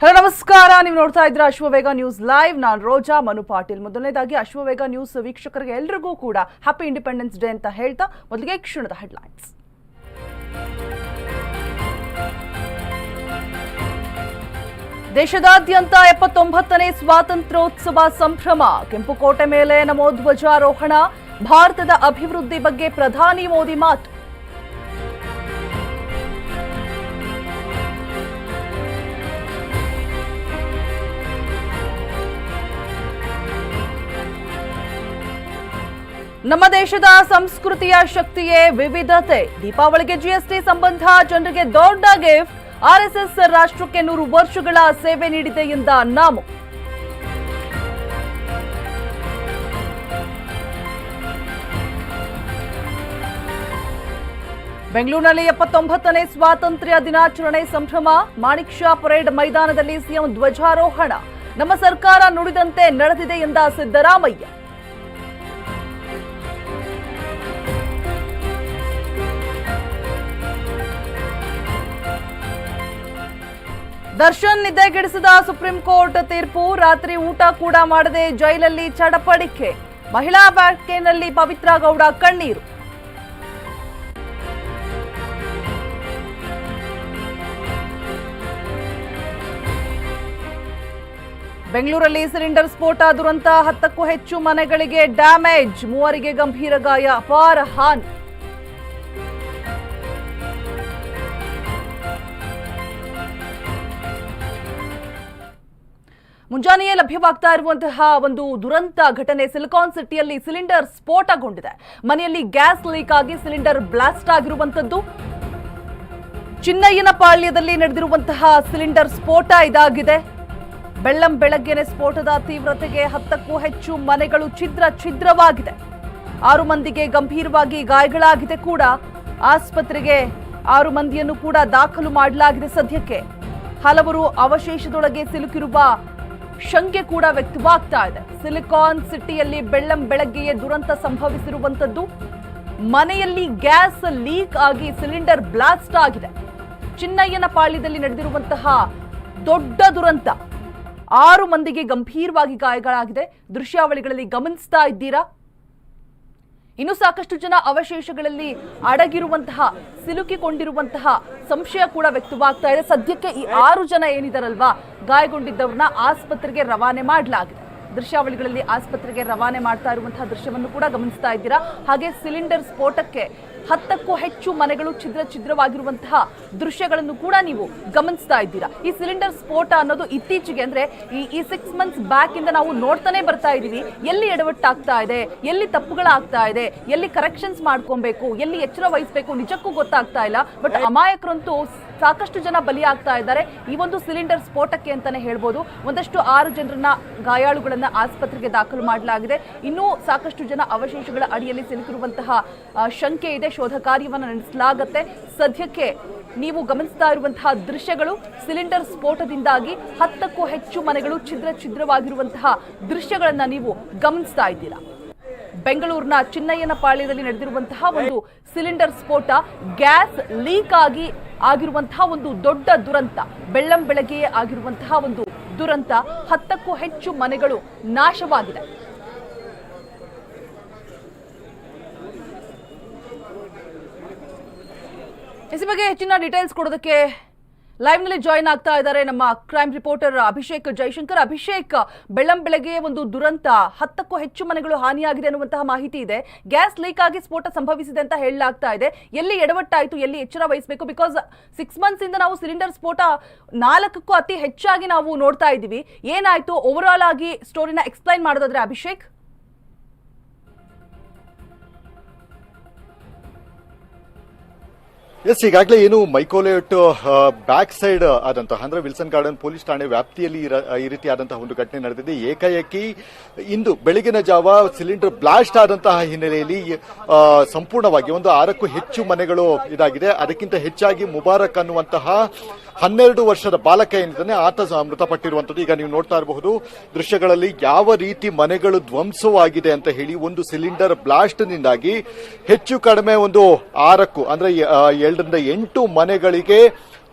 Hello, ನಮಸ್ಕಾರ. ನೀವು ನೋಡ್ತಾ ಇದ್ರ ಅಶ್ವವೇಗ ನ್ಯೂಸ್ ಲೈವ್. ನಾನು ರೋಜಾ, ಮನು ಪಾಟೀಲ್. ಮೊದಲನೇದಾಗಿ ಅಶ್ವವೇಗ ನ್ಯೂಸ್ ವೀಕ್ಷಕರಿಗೆ ಎಲ್ರಿಗೂ ಕೂಡ ಹ್ಯಾಪಿ ಇಂಡಿಪೆಂಡೆನ್ಸ್ ಡೇ ಅಂತ ಹೇಳ್ತಾ ಮೊದಲಿಗೆ ಕ್ಷಣದ ಹೆಡ್ಲೈನ್ಸ್. ದೇಶದಾದ್ಯಂತ ಎಪ್ಪತ್ತೊಂಬತ್ತನೇ ಸ್ವಾತಂತ್ರ್ಯೋತ್ಸವ ಸಂಭ್ರಮ. ಕೆಂಪುಕೋಟೆ ಮೇಲೆ ನಮೋ ಧ್ವಜಾರೋಹಣ ಭಾರತದ ಅಭಿವೃದ್ಧಿ ಬಗ್ಗೆ ಪ್ರಧಾನಿ ಮೋದಿ ಮಾತು. ನಮ್ಮ ದೇಶದ ಸಂಸ್ಕೃತಿಯ ಶಕ್ತಿಯೇ ವಿವಿಧತೆ. ದೀಪಾವಳಿಗೆ ಜಿಎಸ್ಟಿ ಸಂಬಂಧ ಜನರಿಗೆ ದೊಡ್ಡ ಗಿಫ್ಟ್ ಆರ್ಎಸ್ಎಸ್ ರಾಷ್ಟ್ರಕ್ಕೆ ನೂರು ವರ್ಷಗಳ ಸೇವೆ ನೀಡಿದೆ ಎಂದ ನಾಮು ಬೆಂಗಳೂರಿನಲ್ಲಿ ಎಪ್ಪತ್ತೊಂಬತ್ತನೇ ಸ್ವಾತಂತ್ರ್ಯ ದಿನಾಚರಣೆ ಸಂಭ್ರಮ. ಮಾಣಿಕ್ ಶಾ ಪರೇಡ್ ಮೈದಾನದಲ್ಲಿ ಸಿಎಂ ಧ್ವಜಾರೋಹಣ. ನಮ್ಮ ಸರ್ಕಾರ ನುಡಿದಂತೆ ನಡೆದಿದೆ ಎಂದ ಸಿದ್ದರಾಮಯ್ಯ. ದರ್ಶನ್ ನಿದ್ದೆಗೆಡಿಸಿದ ಸುಪ್ರೀಂ ಕೋರ್ಟ್ ತೀರ್ಪು. ರಾತ್ರಿ ಊಟ ಕೂಡ ಮಾಡದೆ ಜೈಲಲ್ಲಿ ಚಡಪಡಿಕೆ. ಮಹಿಳಾ ಬ್ಯಾಂಕಿನಲ್ಲಿ ಪವಿತ್ರ ಗೌಡ ಕಣ್ಣೀರು. ಬೆಂಗಳೂರಲ್ಲಿ ಸಿಲಿಂಡರ್ ಸ್ಫೋಟ, ದುರಂತ. ಹತ್ತಕ್ಕೂ ಹೆಚ್ಚು ಮನೆಗಳಿಗೆ ಡ್ಯಾಮೇಜ್. ಮೂವರಿಗೆ ಗಂಭೀರ ಗಾಯ, ಅಪಾರ ಹಾನಿ. ಮುಂಜಾನೆಯೇ ಲಭ್ಯವಾಗ್ತಾ ಇರುವಂತಹ ಒಂದು ದುರಂತ ಘಟನೆ ಸಿಲಿಕಾನ್ ಸಿಟಿಯಲ್ಲಿ ಸಿಲಿಂಡರ್ ಸ್ಫೋಟಗೊಂಡಿದೆ. ಮನೆಯಲ್ಲಿ ಗ್ಯಾಸ್ ಲೀಕ್ ಆಗಿ ಸಿಲಿಂಡರ್ ಬ್ಲಾಸ್ಟ್ ಆಗಿರುವಂತದ್ದು ಚಿನ್ನಯ್ಯನ ಪಾಳ್ಯದಲ್ಲಿ ನಡೆದಿರುವಂತಹ ಸಿಲಿಂಡರ್ ಸ್ಫೋಟ ಇದಾಗಿದೆ. ಬೆಳ್ಳಂ ಬೆಳಗ್ಗೆನೆ ಸ್ಫೋಟದ ತೀವ್ರತೆಗೆ ಹತ್ತಕ್ಕೂ ಹೆಚ್ಚು ಮನೆಗಳು ಛಿದ್ರ ಛಿದ್ರವಾಗಿದೆ. ಆರು ಮಂದಿಗೆ ಗಂಭೀರವಾಗಿ ಗಾಯಗಳಾಗಿದೆ ಕೂಡ. ಆಸ್ಪತ್ರೆಗೆ ಆರು ಮಂದಿಯನ್ನು ಕೂಡ ದಾಖಲು ಮಾಡಲಾಗಿದೆ ಸದ್ಯಕ್ಕೆ. ಹಲವರು ಅವಶೇಷದೊಳಗೆ ಸಿಲುಕಿರುವ ಶಂಕೆ ಕೂಡ ವ್ಯಕ್ತವಾಗ್ತಾ ಇದೆ. ಸಿಲಿಕಾನ್ ಸಿಟಿಯಲ್ಲಿ ಬೆಳ್ಳಂ ಬೆಳಗ್ಗೆಯೇ ದುರಂತ ಸಂಭವಿಸಿರುವಂತದ್ದು ಮನೆಯಲ್ಲಿ ಗ್ಯಾಸ್ ಲೀಕ್ ಆಗಿ ಸಿಲಿಂಡರ್ ಬ್ಲಾಸ್ಟ್ ಆಗಿದೆ. ಚಿನ್ನಯ್ಯನ ಪಾಳ್ಯದಲ್ಲಿ ನಡೆದಿರುವಂತಹ ದೊಡ್ಡ ದುರಂತ. ಆರು ಮಂದಿಗೆ ಗಂಭೀರವಾಗಿ ಗಾಯಗಳಾಗಿದೆ. ದೃಶ್ಯಾವಳಿಗಳಲ್ಲಿ ಗಮನಿಸ್ತಾ ಇದ್ದೀರಾ? ಇನ್ನು ಸಾಕಷ್ಟು ಜನ ಅವಶೇಷಗಳಲ್ಲಿ ಅಡಗಿರುವಂತಹ, ಸಿಲುಕಿಕೊಂಡಿರುವಂತಹ ಸಂಶಯ ಕೂಡ ವ್ಯಕ್ತವಾಗ್ತಾ ಇದೆ. ಸದ್ಯಕ್ಕೆ ಈ ಆರು ಜನ ಏನಿದಾರಲ್ವಾ, ಗಾಯಗೊಂಡಿದ್ದವ್ರನ್ನ ಆಸ್ಪತ್ರೆಗೆ ರವಾನೆ ಮಾಡಲಾಗಿದೆ. ದೃಶ್ಯಾವಳಿಗಳಲ್ಲಿ ಆಸ್ಪತ್ರೆಗೆ ರವಾನೆ ಮಾಡ್ತಾ ಇರುವಂತಹ ದೃಶ್ಯವನ್ನು ಕೂಡ ಗಮನಿಸ್ತಾ ಇದ್ದೀರಾ? ಹಾಗೆ ಸಿಲಿಂಡರ್ ಸ್ಫೋಟಕ್ಕೆ ಹತ್ತಕ್ಕೂ ಹೆಚ್ಚು ಮನೆಗಳು ಛಿದ್ರ ಛಿದ್ರವಾಗಿರುವಂತಹ ದೃಶ್ಯಗಳನ್ನು ಕೂಡ ನೀವು ಗಮನಿಸ್ತಾ ಇದ್ದೀರಾ? ಈ ಸಿಲಿಂಡರ್ ಸ್ಫೋಟ ಅನ್ನೋದು ಇತ್ತೀಚೆಗೆ ಅಂದ್ರೆ ಈ ಈ ಸಿಕ್ಸ್ ಮಂತ್ಸ್ ಬ್ಯಾಕ್ ಇಂದ ನಾವು ನೋಡ್ತಾನೆ ಬರ್ತಾ ಇದ್ದೀವಿ. ಎಲ್ಲಿ ಎಡವಟ್ಟಾಗ್ತಾ ಇದೆ? ಎಲ್ಲಿ ತಪ್ಪುಗಳಾಗ್ತಾ ಇದೆ? ಎಲ್ಲಿ ಕರೆಕ್ಷನ್ಸ್ ಮಾಡ್ಕೊಬೇಕು? ಎಲ್ಲಿ ಎಚ್ಚರ ವಹಿಸಬೇಕು? ನಿಜಕ್ಕೂ ಗೊತ್ತಾಗ್ತಾ ಇಲ್ಲ. ಬಟ್ ಅಮಾಯಕರಂತೂ ಸಾಕಷ್ಟು ಜನ ಬಲಿಯಾಗ್ತಾ ಇದ್ದಾರೆ. ಈ ಒಂದು ಸಿಲಿಂಡರ್ ಸ್ಫೋಟಕ್ಕೆ ಅಂತಾನೆ ಹೇಳ್ಬೋದು. ಒಂದಷ್ಟು ಆರು ಜನರನ್ನ ಗಾಯಾಳುಗಳನ್ನ ಆಸ್ಪತ್ರೆಗೆ ದಾಖಲು ಮಾಡಲಾಗಿದೆ. ಇನ್ನೂ ಸಾಕಷ್ಟು ಜನ ಅವಶೇಷಗಳ ಅಡಿಯಲ್ಲಿ ಸಿಲುಕಿರುವಂತಹ ಶಂಕೆ ಇದೆ. ಶೋಧ ಕಾರ್ಯವನ್ನು ನಡೆಸಲಾಗುತ್ತೆ. ಸದ್ಯಕ್ಕೆ ನೀವು ಗಮನಿಸ್ತಾ ಇರುವಂತಹ ದೃಶ್ಯಗಳು ಸಿಲಿಂಡರ್ ಸ್ಫೋಟದಿಂದಾಗಿ ಹತ್ತಕ್ಕೂ ಹೆಚ್ಚು ಮನೆಗಳು ಛಿದ್ರ ಛಿದ್ರವಾಗಿರುವಂತಹ ದೃಶ್ಯಗಳನ್ನ ನೀವು ಗಮನಿಸ್ತಾ ಇದ್ದೀರಾ? ಬೆಂಗಳೂರಿನ ಚಿನ್ನಯ್ಯನ ಪಾಳ್ಯದಲ್ಲಿ ನಡೆದಿರುವಂತಹ ಒಂದು ಸಿಲಿಂಡರ್ ಸ್ಫೋಟ, ಗ್ಯಾಸ್ ಲೀಕ್ ಆಗಿ ಆಗಿರುವಂತಹ ಒಂದು ದೊಡ್ಡ ದುರಂತ, ಬೆಳ್ಳಂ ಬೆಳಗ್ಗೆಯೇ ಆಗಿರುವಂತಹ ಒಂದು ದುರಂತ. ಹತ್ತಕ್ಕೂ ಹೆಚ್ಚು ಮನೆಗಳು ನಾಶವಾಗಿದೆ. ಇದ್ರ ಬಗ್ಗೆ ಹೆಚ್ಚಿನ ಡೀಟೇಲ್ಸ್ ಕೊಡೋದಕ್ಕೆ ಲೈವ್ನಲ್ಲಿ ಜಾಯಿನ್ ಆಗ್ತಾ ಇದ್ದಾರೆ ನಮ್ಮ ಕ್ರೈಮ್ ರಿಪೋರ್ಟರ್ ಅಭಿಷೇಕ್ ಜೈಶಂಕರ್. ಅಭಿಷೇಕ್, ಬೆಳ್ಳಂ ಬೆಳಗ್ಗೆ ಒಂದು ದುರಂತ. ಹತ್ತಕ್ಕೂ ಹೆಚ್ಚು ಮನೆಗಳು ಹಾನಿಯಾಗಿದೆ ಅನ್ನುವಂತಹ ಮಾಹಿತಿ ಇದೆ. ಗ್ಯಾಸ್ ಲೀಕ್ ಆಗಿ ಸ್ಫೋಟ ಸಂಭವಿಸಿದೆ ಅಂತ ಹೇಳಲಾಗ್ತಾ ಇದೆ. ಎಲ್ಲಿ ಎಡವಟ್ಟಾಯಿತು, ಎಲ್ಲಿ ಎಚ್ಚರ ವಹಿಸಬೇಕು? ಬಿಕಾಸ್ ಸಿಕ್ಸ್ ಮಂತ್ಸ್ ಇಂದ ನಾವು ಸಿಲಿಂಡರ್ ಸ್ಫೋಟ ನಾಲ್ಕಕ್ಕೂ ಅತಿ ಹೆಚ್ಚಾಗಿ ನಾವು ನೋಡ್ತಾ ಇದ್ದೀವಿ. ಏನಾಯ್ತು? ಓವರ್ ಆಲ್ ಆಗಿ ಸ್ಟೋರಿನ ಎಕ್ಸ್ಪ್ಲೈನ್ ಮಾಡೋದಾದ್ರೆ ಅಭಿಷೇಕ್? ಎಸ್ ಈಗಾಗಲೇ ಏನು ಮೈಕೋಲೇಟ್ ಬ್ಯಾಕ್ ಸೈಡ್ ಆದಂತಹ ಅಂದ್ರೆ ವಿಲ್ಸನ್ ಗಾರ್ಡನ್ ಪೊಲೀಸ್ ಠಾಣೆ ವ್ಯಾಪ್ತಿಯಲ್ಲಿ ಈ ರೀತಿಯಾದಂತಹ ಒಂದು ಘಟನೆ ನಡೆದಿದೆ. ಏಕಾಏಕಿ ಇಂದು ಬೆಳಗಿನ ಜಾವ ಸಿಲಿಂಡರ್ ಬ್ಲಾಸ್ಟ್ ಆದಂತಹ ಹಿನ್ನೆಲೆಯಲ್ಲಿ ಸಂಪೂರ್ಣವಾಗಿ ಒಂದು ಆರಕ್ಕೂ ಹೆಚ್ಚು ಮನೆಗಳು ಇದಾಗಿದೆ. ಅದಕ್ಕಿಂತ ಹೆಚ್ಚಾಗಿ ಮುಬಾರಕ್ ಅನ್ನುವಂತಹ ಹನ್ನೆರಡು ವರ್ಷದ ಬಾಲಕ ಏನಿದ್ದಾನೆ ಆತ ಮೃತಪಟ್ಟಿರುವಂಥದ್ದು. ಈಗ ನೀವು ನೋಡ್ತಾ ಇರಬಹುದು, ದೃಶ್ಯಗಳಲ್ಲಿ ಯಾವ ರೀತಿ ಮನೆಗಳು ಧ್ವಂಸವಾಗಿದೆ ಅಂತ ಹೇಳಿ ಒಂದು ಸಿಲಿಂಡರ್ ಬ್ಲಾಸ್ಟ್ ನಿಂದಾಗಿ ಹೆಚ್ಚು ಕಡಿಮೆ ಒಂದು ಆರಕ್ಕೂ, ಅಂದ್ರೆ ಎರಡರಿಂದ ಎಂಟು ಮನೆಗಳಿಗೆ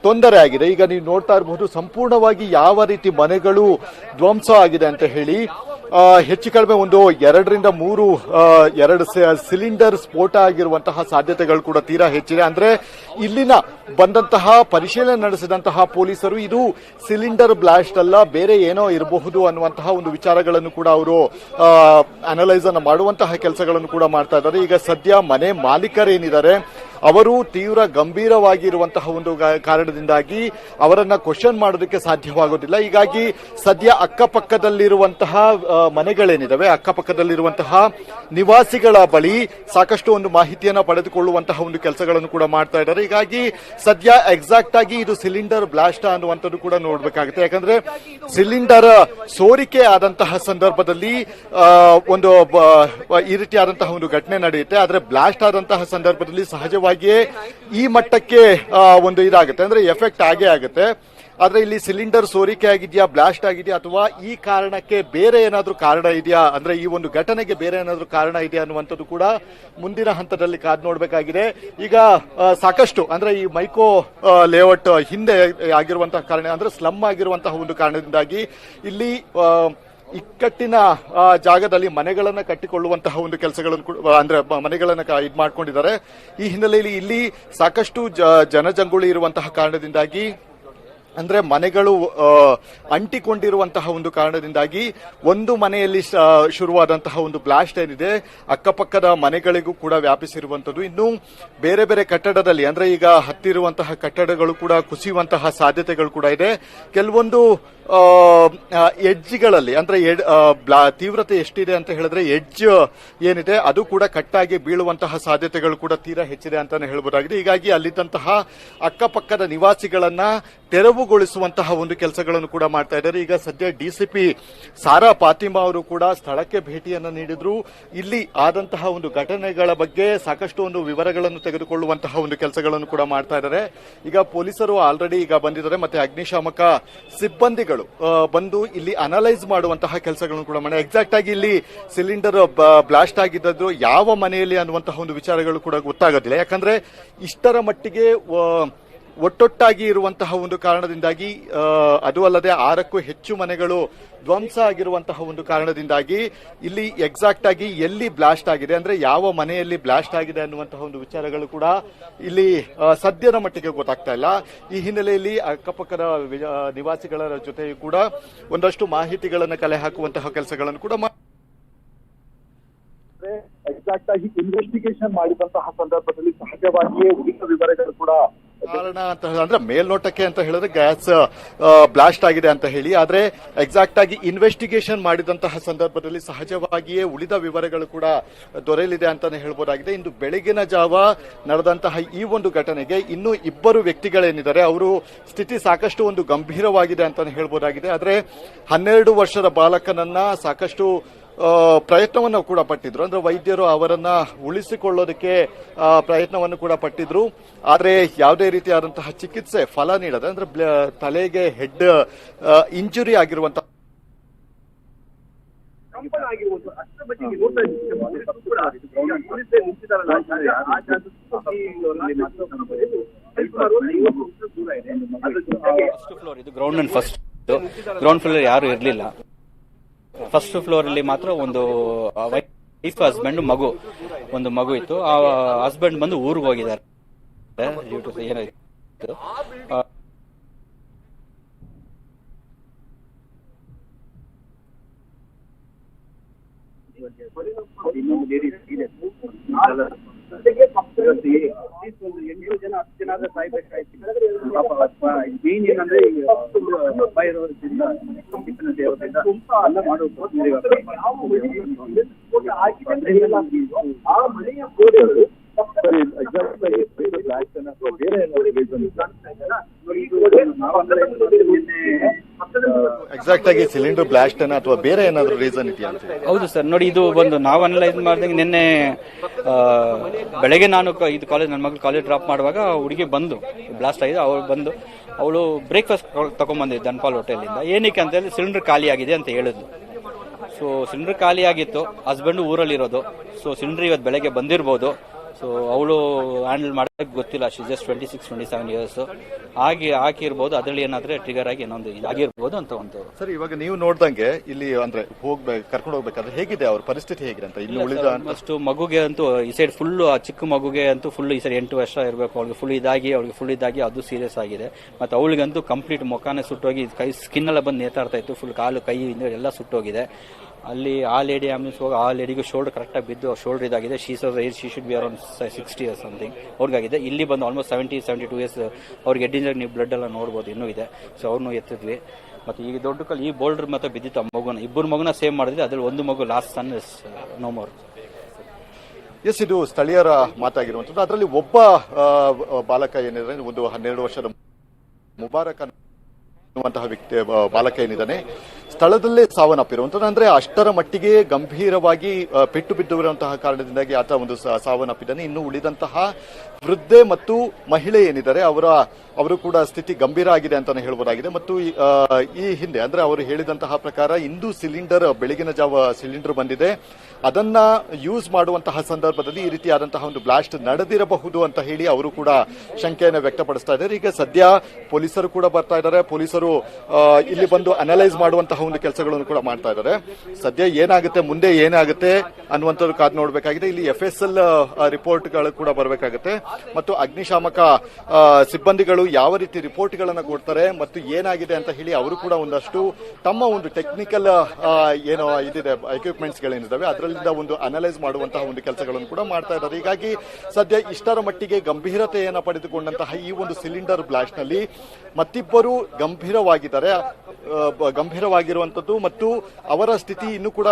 ತೊಂದರೆ ಆಗಿದೆ. ಈಗ ನೀವು ನೋಡ್ತಾ ಇರಬಹುದು, ಸಂಪೂರ್ಣವಾಗಿ ಯಾವ ರೀತಿ ಮನೆಗಳು ಧ್ವಂಸ ಆಗಿದೆ ಅಂತ ಹೇಳಿ ಹೆಚ್ಚು ಕಡಿಮೆ ಒಂದು ಎರಡರಿಂದ ಮೂರು ಎರಡು ಸಿಲಿಂಡರ್ ಸ್ಫೋಟ ಆಗಿರುವಂತಹ ಸಾಧ್ಯತೆಗಳು ಕೂಡ ತೀರಾ ಹೆಚ್ಚಿದೆ. ಅಂದ್ರೆ ಇಲ್ಲಿನ ಬಂದಂತಹ ಪರಿಶೀಲನೆ ನಡೆಸಿದಂತಹ ಪೊಲೀಸರು ಇದು ಸಿಲಿಂಡರ್ ಬ್ಲಾಸ್ಟ್ ಅಲ್ಲ, ಬೇರೆ ಏನೋ ಇರಬಹುದು ಅನ್ನುವಂತಹ ಒಂದು ವಿಚಾರಗಳನ್ನು ಕೂಡ ಅವರು ಅನಲೈಸ್ ಅನ್ನು ಮಾಡುವಂತಹ ಕೆಲಸಗಳನ್ನು ಕೂಡ ಮಾಡ್ತಾ ಇದ್ದಾರೆ. ಈಗ ಸದ್ಯ ಮನೆ ಮಾಲೀಕರೇನಿದ್ದಾರೆ ಅವರು ತೀವ್ರ ಗಂಭೀರವಾಗಿರುವಂತಹ ಒಂದು ಕಾರಣದಿಂದಾಗಿ ಅವರನ್ನ ಕ್ವಶನ್ ಮಾಡೋದಕ್ಕೆ ಸಾಧ್ಯವಾಗೋದಿಲ್ಲ. ಹೀಗಾಗಿ ಸದ್ಯ ಅಕ್ಕಪಕ್ಕದಲ್ಲಿರುವಂತಹ ಮನೆಗಳೇನಿದವೆ, ಅಕ್ಕಪಕ್ಕದಲ್ಲಿರುವಂತಹ ನಿವಾಸಿಗಳ ಬಳಿ ಸಾಕಷ್ಟು ಒಂದು ಮಾಹಿತಿಯನ್ನು ಪಡೆದುಕೊಳ್ಳುವಂತಹ ಒಂದು ಕೆಲಸಗಳನ್ನು ಕೂಡ ಮಾಡ್ತಾ ಇದ್ದಾರೆ. ಹೀಗಾಗಿ ಸದ್ಯ ಎಕ್ಸಾಕ್ಟ್ ಆಗಿ ಇದು ಸಿಲಿಂಡರ್ ಬ್ಲಾಸ್ಟ್ ಅನ್ನುವಂಥದ್ದು ಕೂಡ ನೋಡಬೇಕಾಗುತ್ತೆ. ಯಾಕಂದ್ರೆ ಸಿಲಿಂಡರ್ ಸೋರಿಕೆ ಆದಂತಹ ಸಂದರ್ಭದಲ್ಲಿ ಒಂದು ಈ ರೀತಿಯಾದಂತಹ ಒಂದು ಘಟನೆ ನಡೆಯುತ್ತೆ. ಆದರೆ ಬ್ಲಾಸ್ಟ್ ಆದಂತಹ ಸಂದರ್ಭದಲ್ಲಿ ಸಹಜವಾಗಿಯೇ ಈ ಮಟ್ಟಕ್ಕೆ ಒಂದು ಇದಾಗುತ್ತೆ. ಅಂದ್ರೆ ಎಫೆಕ್ಟ್ ಆಗೇ ಆಗುತ್ತೆ. ಆದ್ರೆ ಇಲ್ಲಿ ಸಿಲಿಂಡರ್ ಸೋರಿಕೆ ಆಗಿದೆಯಾ ಬ್ಲಾಸ್ಟ್ ಆಗಿದೆಯಾ, ಅಥವಾ ಈ ಕಾರಣಕ್ಕೆ ಬೇರೆ ಏನಾದರೂ ಕಾರಣ ಇದೆಯಾ? ಅಂದ್ರೆ ಈ ಒಂದು ಘಟನೆಗೆ ಬೇರೆ ಏನಾದರೂ ಕಾರಣ ಇದೆಯಾ ಅನ್ನುವಂಥದ್ದು ಕೂಡ ಮುಂದಿನ ಹಂತದಲ್ಲಿ ಕಾದ್ ನೋಡಬೇಕಾಗಿದೆ. ಈಗ ಸಾಕಷ್ಟು, ಅಂದ್ರೆ ಈ ಮೈಕೋ ಲೇಔಟ್ ಹಿಂದೆ ಆಗಿರುವಂತಹ ಕಾರಣ, ಅಂದ್ರೆ ಸ್ಲಮ್ ಆಗಿರುವಂತಹ ಒಂದು ಕಾರಣದಿಂದಾಗಿ ಇಲ್ಲಿ ಇಕ್ಕಟ್ಟಿನ ಜಾಗದಲ್ಲಿ ಮನೆಗಳನ್ನು ಕಟ್ಟಿಕೊಳ್ಳುವಂತಹ ಒಂದು ಕೆಲಸಗಳನ್ನು ಅಂದ್ರೆ ಮನೆಗಳನ್ನು ಇದ್ ಮಾಡ್ಕೊಂಡಿದ್ದಾರೆ. ಈ ಹಿನ್ನೆಲೆಯಲ್ಲಿ ಇಲ್ಲಿ ಸಾಕಷ್ಟು ಜನಜಂಗುಳಿ ಇರುವಂತಹ ಕಾರಣದಿಂದಾಗಿ, ಅಂದ್ರೆ, ಮನೆಗಳು ಅಂಟಿಕೊಂಡಿರುವಂತಹ ಒಂದು ಕಾರಣದಿಂದಾಗಿ ಒಂದು ಮನೆಯಲ್ಲಿ ಶುರುವಾದಂತಹ ಒಂದು ಬ್ಲಾಸ್ಟ್ ಏನಿದೆ, ಅಕ್ಕಪಕ್ಕದ ಮನೆಗಳಿಗೂ ಕೂಡ ವ್ಯಾಪಿಸಿರುವಂತದ್ದು ಇನ್ನು ಬೇರೆ ಬೇರೆ ಕಟ್ಟಡದಲ್ಲಿ, ಅಂದ್ರೆ, ಈಗ ಹತ್ತಿರುವಂತಹ ಕಟ್ಟಡಗಳು ಕೂಡ ಕುಸಿಯುವಂತಹ ಸಾಧ್ಯತೆಗಳು ಕೂಡ ಇದೆ. ಕೆಲವೊಂದು ಎಡ್ಜ್ಗಳಲ್ಲಿ, ಅಂದ್ರೆ ತೀವ್ರತೆ ಎಷ್ಟಿದೆ ಅಂತ ಹೇಳಿದ್ರೆ ಎಡ್ಜ್ ಏನಿದೆ, ಅದು ಕೂಡ ಕಟ್ಟಾಗಿ ಬೀಳುವಂತಹ ಸಾಧ್ಯತೆಗಳು ಕೂಡ ತೀರಾ ಹೆಚ್ಚಿದೆ ಅಂತಾನೆ ಹೇಳ್ಬೋದಾಗಿದೆ. ಹೀಗಾಗಿ ಅಲ್ಲಿದ್ದಂತಹ ಅಕ್ಕಪಕ್ಕದ ನಿವಾಸಿಗಳನ್ನ ತೆರವುಗೊಳಿಸುವಂತಹ ಒಂದು ಕೆಲಸಗಳನ್ನು ಕೂಡ ಮಾಡ್ತಾ ಇದ್ದಾರೆ. ಈಗ ಸದ್ಯ ಡಿಸಿಪಿ ಸಾರಾ ಫಾತಿಮಾ ಅವರು ಕೂಡ ಸ್ಥಳಕ್ಕೆ ಭೇಟಿಯನ್ನು ನೀಡಿದ್ರು. ಇಲ್ಲಿ ಆದಂತಹ ಒಂದು ಘಟನೆಗಳ ಬಗ್ಗೆ ಸಾಕಷ್ಟು ಒಂದು ವಿವರಗಳನ್ನು ತೆಗೆದುಕೊಳ್ಳುವಂತಹ ಒಂದು ಕೆಲಸಗಳನ್ನು ಕೂಡ ಮಾಡ್ತಾ ಇದ್ದಾರೆ. ಈಗ ಪೊಲೀಸರು ಆಲ್ರೆಡಿ ಈಗ ಬಂದಿದ್ದಾರೆ, ಮತ್ತೆ ಅಗ್ನಿಶಾಮಕ ಸಿಬ್ಬಂದಿಗಳು ಆ, ಬಂದು ಇಲ್ಲಿ ಅನಲೈಸ್ ಮಾಡುವಂತಹ ಕೆಲಸಗಳನ್ನು ಕೂಡ ಮಾಡಿ. ಎಕ್ಸಾಕ್ಟ್ ಆಗಿ ಇಲ್ಲಿ ಸಿಲಿಂಡರ್ ಬ್ಲಾಸ್ಟ್ ಆಗಿದ್ದು ಯಾವ ಮನೆಯಲ್ಲಿ ಅನ್ನುವಂತಹ ಒಂದು ವಿಚಾರಗಳು ಕೂಡ ಗೊತ್ತಾಗೋದಿಲ್ಲ. ಯಾಕಂದ್ರೆ ಇಷ್ಟರ ಮಟ್ಟಿಗೆ ಒಟ್ಟೊಟ್ಟಾಗಿ ಇರುವಂತಹ ಒಂದು ಕಾರಣದಿಂದಾಗಿ ಅದು ಅಲ್ಲದೆ ಆರಕ್ಕೂ ಹೆಚ್ಚು ಮನೆಗಳು ಧ್ವಂಸ ಆಗಿರುವಂತಹ ಒಂದು ಕಾರಣದಿಂದಾಗಿ ಇಲ್ಲಿ ಎಕ್ಸಾಕ್ಟ್ ಆಗಿ ಎಲ್ಲಿ ಬ್ಲಾಸ್ಟ್ ಆಗಿದೆ ಅಂದ್ರೆ ಯಾವ ಮನೆಯಲ್ಲಿ ಬ್ಲಾಸ್ಟ್ ಆಗಿದೆ ಅನ್ನುವಂತಹ ಒಂದು ವಿಚಾರಗಳು ಕೂಡ ಇಲ್ಲಿ ಸದ್ಯದ ಮಟ್ಟಿಗೆ ಗೊತ್ತಾಗ್ತಾ ಇಲ್ಲ. ಈ ಹಿನ್ನೆಲೆಯಲ್ಲಿ ಅಕ್ಕಪಕ್ಕದ ನಿವಾಸಿಗಳ ಜೊತೆಯೂ ಕೂಡ ಒಂದಷ್ಟು ಮಾಹಿತಿಗಳನ್ನು ಕಲೆ ಹಾಕುವಂತಹ ಕೆಲಸಗಳನ್ನು ಕೂಡ ಎಕ್ಸಾಕ್ಟ್ ಆಗಿ ಇನ್ವೆಸ್ಟಿಗೇಷನ್ ಮಾಡಿದಂತಹ ಸಂದರ್ಭದಲ್ಲಿ ಸಹಜವಾಗಿಯೇ ಉಳಿದ ವಿವರಗಳು ಕೂಡ ಕಾರಣ ಅಂತ ಅಂದ್ರೆ ಮೇಲ್ನೋಟಕ್ಕೆ ಅಂತ ಹೇಳಿದ್ರೆ ಗ್ಯಾಸ್ ಬ್ಲಾಸ್ಟ್ ಆಗಿದೆ ಅಂತ ಹೇಳಿ. ಆದ್ರೆ ಎಕ್ಸಾಕ್ಟ್ ಆಗಿ ಇನ್ವೆಸ್ಟಿಗೇಷನ್ ಮಾಡಿದಂತಹ ಸಂದರ್ಭದಲ್ಲಿ ಸಹಜವಾಗಿಯೇ ಉಳಿದ ವಿವರಗಳು ಕೂಡ ದೊರೆಯಲಿದೆ ಅಂತಾನೆ ಹೇಳ್ಬೋದಾಗಿದೆ. ಇಂದು ಬೆಳಗಿನ ಜಾವ ನಡೆದಂತಹ ಈ ಒಂದು ಘಟನೆಗೆ ಇನ್ನೂ ಇಬ್ಬರು ವ್ಯಕ್ತಿಗಳೇನಿದ್ದಾರೆ, ಅವರು ಸ್ಥಿತಿ ಸಾಕಷ್ಟು ಒಂದು ಗಂಭೀರವಾಗಿದೆ ಅಂತಾನೆ ಹೇಳ್ಬೋದಾಗಿದೆ. ಆದ್ರೆ ಹನ್ನೆರಡು ವರ್ಷದ ಬಾಲಕನನ್ನ ಸಾಕಷ್ಟು ಪ್ರಯತ್ನವನ್ನು ಕೂಡ ಪಟ್ಟಿದ್ರು. ಅಂದ್ರೆ ವೈದ್ಯರು ಅವರನ್ನ ಉಳಿಸಿಕೊಳ್ಳೋದಕ್ಕೆ ಪ್ರಯತ್ನವನ್ನು ಕೂಡ ಪಟ್ಟಿದ್ರು. ಆದ್ರೆ ಯಾವುದೇ ರೀತಿಯಾದಂತಹ ಚಿಕಿತ್ಸೆ ಫಲ ನೀಡದೆ ಅಂದ್ರೆ ಬ್ಲ- ತಲೆಗೆ ಹೆಡ್ ಇಂಜುರಿ ಆಗಿರುವಂತಹ ಇದೆ. Ground and first ground floor ಯಾರು ಇರಲಿಲ್ಲ. ಫಸ್ಟ್ ಫ್ಲೋರ್ ಅಲ್ಲಿ ಮಾತ್ರ ಒಂದು ವೈಫ್ ಹಸ್ಬೆಂಡ್ ಮಗು, ಒಂದು ಮಗು ಇತ್ತು. ಆ ಹಸ್ಬೆಂಡ್ ಬಂದು ಊರಿಗೆ ಹೋಗಿದ್ದಾರೆ. ಏನಾಯ್ತು? ಇನ್ನೊಂದು ಜೊತೆಗೆ ಪಕ್ಕದಲ್ಲಿ ಅಟ್ಲೀಸ್ಟ್ ಒಂದು ಎಂಟು ಜನ ಹತ್ತು ಜನ ಆದ್ರೆ ಸಾಯ್ಬೇಕಾಯ್ತು. ಪಾಪ ಮೇನ್ ಏನಂದ್ರೆ ಈ ಹಬ್ಬ ಇರೋದ್ರಿಂದ ಟಿಫಿನ್ ಇರೋದ್ರಿಂದ ಎಲ್ಲ ಮಾಡೋದು ಆ ಮನೆಯ ಗೋಡೆಗಳು ಬೇರೆ ಎಕ್ಸಾಕ್ಟ್ ಆಗಿ ಸಿಲಿಂಡರ್ ಬ್ಲಾಸ್ಟ್ ಅನ್ನ ಅಥವಾ ಬೇರೆ ಏನಾದ್ರು ರೀಸನ್ ಇದೆಯಾ. ಹೌದು ಸರ್ ನೋಡಿ ಇದು ಒಂದು ನಾವು ಅನಲೈಸ್ ಮಾಡಿದಂಗೆ ನಿನ್ನೆ ಬೆಳಗ್ಗೆ ನಾನು ಇದು ಕಾಲೇಜ್ ನನ್ನ ಮಗಳು ಕಾಲೇಜ್ ಡ್ರಾಪ್ ಮಾಡುವಾಗ ಹುಡುಗಿ ಬಂದು ಬ್ಲಾಸ್ಟ್ ಆಗಿದೆ ಅವಳು ಬಂದು, ಅವಳು ಬ್ರೇಕ್ಫಾಸ್ಟ್ ತಗೊಂಡ್ಬಂದಿದ್ದು ದನ್ಪಾಲ್ ಹೋಟೆಲಿಂದ. ಏನಕ್ಕೆ ಅಂತ ಹೇಳಿ ಸಿಲಿಂಡರ್ ಖಾಲಿ ಅಂತ ಹೇಳಿದ್ಲು. ಸೊ ಸಿಲಿಂಡರ್ ಖಾಲಿ ಆಗಿತ್ತು. ಹಸ್ಬೆಂಡು ಊರಲ್ಲಿರೋದು. ಸೊ ಸಿಲಿಂಡರ್ ಇವತ್ತು ಬೆಳಗ್ಗೆ ಬಂದಿರ್ಬೋದು. ಸೊ ಅವಳು ಹ್ಯಾಂಡಲ್ ಮಾಡೋಕ್ಕೆ ಗೊತ್ತಿಲ್ಲ. She just twenty six twenty seven years ಆಗಿ ಹಾಕಿರ್ಬೋದು. ಅದರಲ್ಲಿ ಏನಾದರೆ ಟ್ರಿಗರ್ ಆಗಿ ಇನ್ನೊಂದು ಇದಾಗಿರ್ಬೋದು ಅಂತ ಒಂದು ಸರ್ ಇವಾಗ ನೀವು ನೋಡ್ದಂಗೆ ಇಲ್ಲಿ ಅಂದ್ರೆ ಹೋಗ್ಬೇಕು ಕರ್ಕೊಂಡು ಹೋಗ್ಬೇಕಾದ್ರೆ ಹೇಗಿದೆ? ಅವ್ರ ಪರಿಸ್ಥಿತಿ ಹೇಗಿದೆ ಅಂತ? ಇಲ್ಲಿ ಉಳಿದ ಫಸ್ಟ್ ಮಗುಗೆ ಅಂತೂ ಈ ಸೈಡ್ ಫುಲ್ ಆ ಚಿಕ್ಕ ಮಗುಗೆ ಅಂತೂ ಫುಲ್ ಈ ಸೈಡ್ ಎಂಟು ವರ್ಷ ಇರಬೇಕು. ಅವಳಿಗೆ ಫುಲ್ ಇದಾಗಿ ಅವಳಿಗೆ ಫುಲ್ ಇದಾಗಿ ಅದು ಸೀರಿಯಸ್ ಆಗಿದೆ. ಮತ್ತೆ ಅವಳಿಗಂತೂ ಕಂಪ್ಲೀಟ್ ಮುಖಾನೇ ಸುಟ್ಟೋಗಿ ಕೈ ಸ್ಕಿನ್ ಎಲ್ಲ ಬಂದು ನೇತಾಡ್ತಾ ಇತ್ತು. ಫುಲ್ ಕಾಲು ಕೈ ಇಂದ ಎಲ್ಲ ಸುಟ್ಟೋಗಿದೆ. ಅಲ್ಲಿ ಆ ಲೇಡಿ ಆಂಬುಲೆನ್ಸ್ ಹೋಗಿ ಆ ಲೇಡಿಗೂ ಶೋಲ್ಡರ್ ಕರೆಕ್ಟಾಗಿ ಬಿದ್ದು ಶೋಲ್ಡರ್ ಇದಾಗಿದೆ. She's age she should be around sixty years something ಅವ್ರಿಗಾಗಿದೆ. ಇಲ್ಲಿ ಬಂದು almost seventy seventy two years ಅವ್ರಿಗೆ ಎಡ್ಡಿಂಜರ್ ನೀವು ಬ್ಲಡ್ ಎಲ್ಲ ನೋಡ್ಬೋದು, ಇನ್ನೂ ಇದೆ. ಸೊ ಅವ್ರನ್ನೂ ಎತ್ತಿದ್ವಿ. ಮತ್ತು ಈಗ ದೊಡ್ಡ ಕಲ್, ಈ ಬೋಲ್ಡರ್ ಮತ್ತೆ ಬಿದ್ದಿತ್ತು ಆ ಮಗುನ. ಇಬ್ಬರು ಮಗುನ ಸೇವ್ ಮಾಡಿದ್ರೆ ಅದ್ರಲ್ಲಿ ಒಂದು ಮಗು lost son is no more yes ಇದು ಸ್ಥಳೀಯರ ಮಾತಾಗಿರುವಂಥದ್ದು. ಅದರಲ್ಲಿ ಒಬ್ಬ ಬಾಲಕ ಏನಿದ್ರೆ ಒಂದು ಹನ್ನೆರಡು ವರ್ಷದ ಮುಬಾರಕ್ ಅನ್ನುವಂತಹ ವ್ಯಕ್ತಿ ಬಾಲಕ ಏನಿದ್ದಾನೆ ಸ್ಥಳದಲ್ಲೇ ಸಾವನ್ನಪ್ಪಿರುವಂಥದ್ದು. ಅಂದ್ರೆ ಅಷ್ಟರ ಮಟ್ಟಿಗೆ ಗಂಭೀರವಾಗಿ ಪೆಟ್ಟು ಬಿದ್ದಿರುವಂತಹ ಕಾರಣದಿಂದಾಗಿ ಆತ ಒಂದು ಸಾವನ್ನಪ್ಪಿದ್ದಾನೆ. ಇನ್ನು ಉಳಿದಂತಹ ವೃದ್ಧೆ ಮತ್ತು ಮಹಿಳೆ ಏನಿದ್ದಾರೆ ಅವರ ಅವರು ಕೂಡ ಸ್ಥಿತಿ ಗಂಭೀರ ಆಗಿದೆ ಅಂತಾನೆ ಹೇಳಬಹುದಾಗಿದೆ ಮತ್ತು ಈ, ಹಿಂದೆ ಅಂದ್ರೆ ಅವರು ಹೇಳಿದಂತಹ ಪ್ರಕಾರ ಇಂದು ಸಿಲಿಂಡರ್ ಬೆಳಗಿನ ಜಾವ ಸಿಲಿಂಡರ್ ಬಂದಿದೆ. ಅದನ್ನ ಯೂಸ್ ಮಾಡುವಂತಹ ಸಂದರ್ಭದಲ್ಲಿ ಈ ರೀತಿಯಾದಂತಹ ಒಂದು ಬ್ಲಾಸ್ಟ್ ನಡೆದಿರಬಹುದು ಅಂತ ಹೇಳಿ ಅವರು ಕೂಡ ಶಂಕೆಯನ್ನು ವ್ಯಕ್ತಪಡಿಸ್ತಾ ಇದ್ದಾರೆ. ಈಗ ಸದ್ಯ ಪೊಲೀಸರು ಕೂಡ ಬರ್ತಾ ಇದ್ದಾರೆ. ಪೊಲೀಸರು ಇಲ್ಲಿ ಬಂದು ಅನಲೈಸ್ ಮಾಡುವಂತಹ ಒಂದು ಕೆಲಸಗಳನ್ನು ಕೂಡ ಮಾಡ್ತಾ ಇದ್ದಾರೆ. ಸದ್ಯ ಏನಾಗುತ್ತೆ ಮುಂದೆ ಏನಾಗುತ್ತೆ ಅನ್ನುವಂಥದ್ದು ಕಾದು ನೋಡಬೇಕಾಗಿದೆ. ಇಲ್ಲಿ ಎಫ್ ಎಸ್ ಎಲ್ ರಿಪೋರ್ಟ್ಗಳು ಕೂಡ ಬರಬೇಕಾಗುತ್ತೆ. ಮತ್ತು ಅಗ್ನಿಶಾಮಕ ಸಿಬ್ಬಂದಿಗಳು ಯಾವ ರೀತಿ ರಿಪೋರ್ಟ್ಗಳನ್ನು ಕೊಡ್ತಾರೆ ಮತ್ತು ಏನಾಗಿದೆ ಅಂತ ಹೇಳಿ ಅವರು ಕೂಡ ಒಂದಷ್ಟು ತಮ್ಮ ಒಂದು ಟೆಕ್ನಿಕಲ್ ಏನೋ ಇದಿದೆ ಎಕ್ವಿಪ್ಮೆಂಟ್ಸ್ ಗಳೇನಿದಾವೆ ಅದರಲ್ಲಿಂದ ಒಂದು ಅನಲೈಸ್ ಮಾಡುವಂತಹ ಒಂದು ಕೆಲಸಗಳನ್ನು ಕೂಡ ಮಾಡ್ತಾ ಇದ್ದಾರೆ. ಹೀಗಾಗಿ ಸದ್ಯ ಇಷ್ಟರ ಮಟ್ಟಿಗೆ ಗಂಭೀರತೆಯನ್ನು ಪಡೆದುಕೊಂಡಂತಹ ಈ ಒಂದು ಸಿಲಿಂಡರ್ ಬ್ಲಾಸ್ಟ್ನಲ್ಲಿ ಮತ್ತಿಬ್ಬರು ಗಂಭೀರವಾಗಿದ್ದಾರೆ. ಗಂಭೀರವಾಗಿರುವಂಥದ್ದು ಮತ್ತು ಅವರ ಸ್ಥಿತಿ ಇನ್ನೂ ಕೂಡ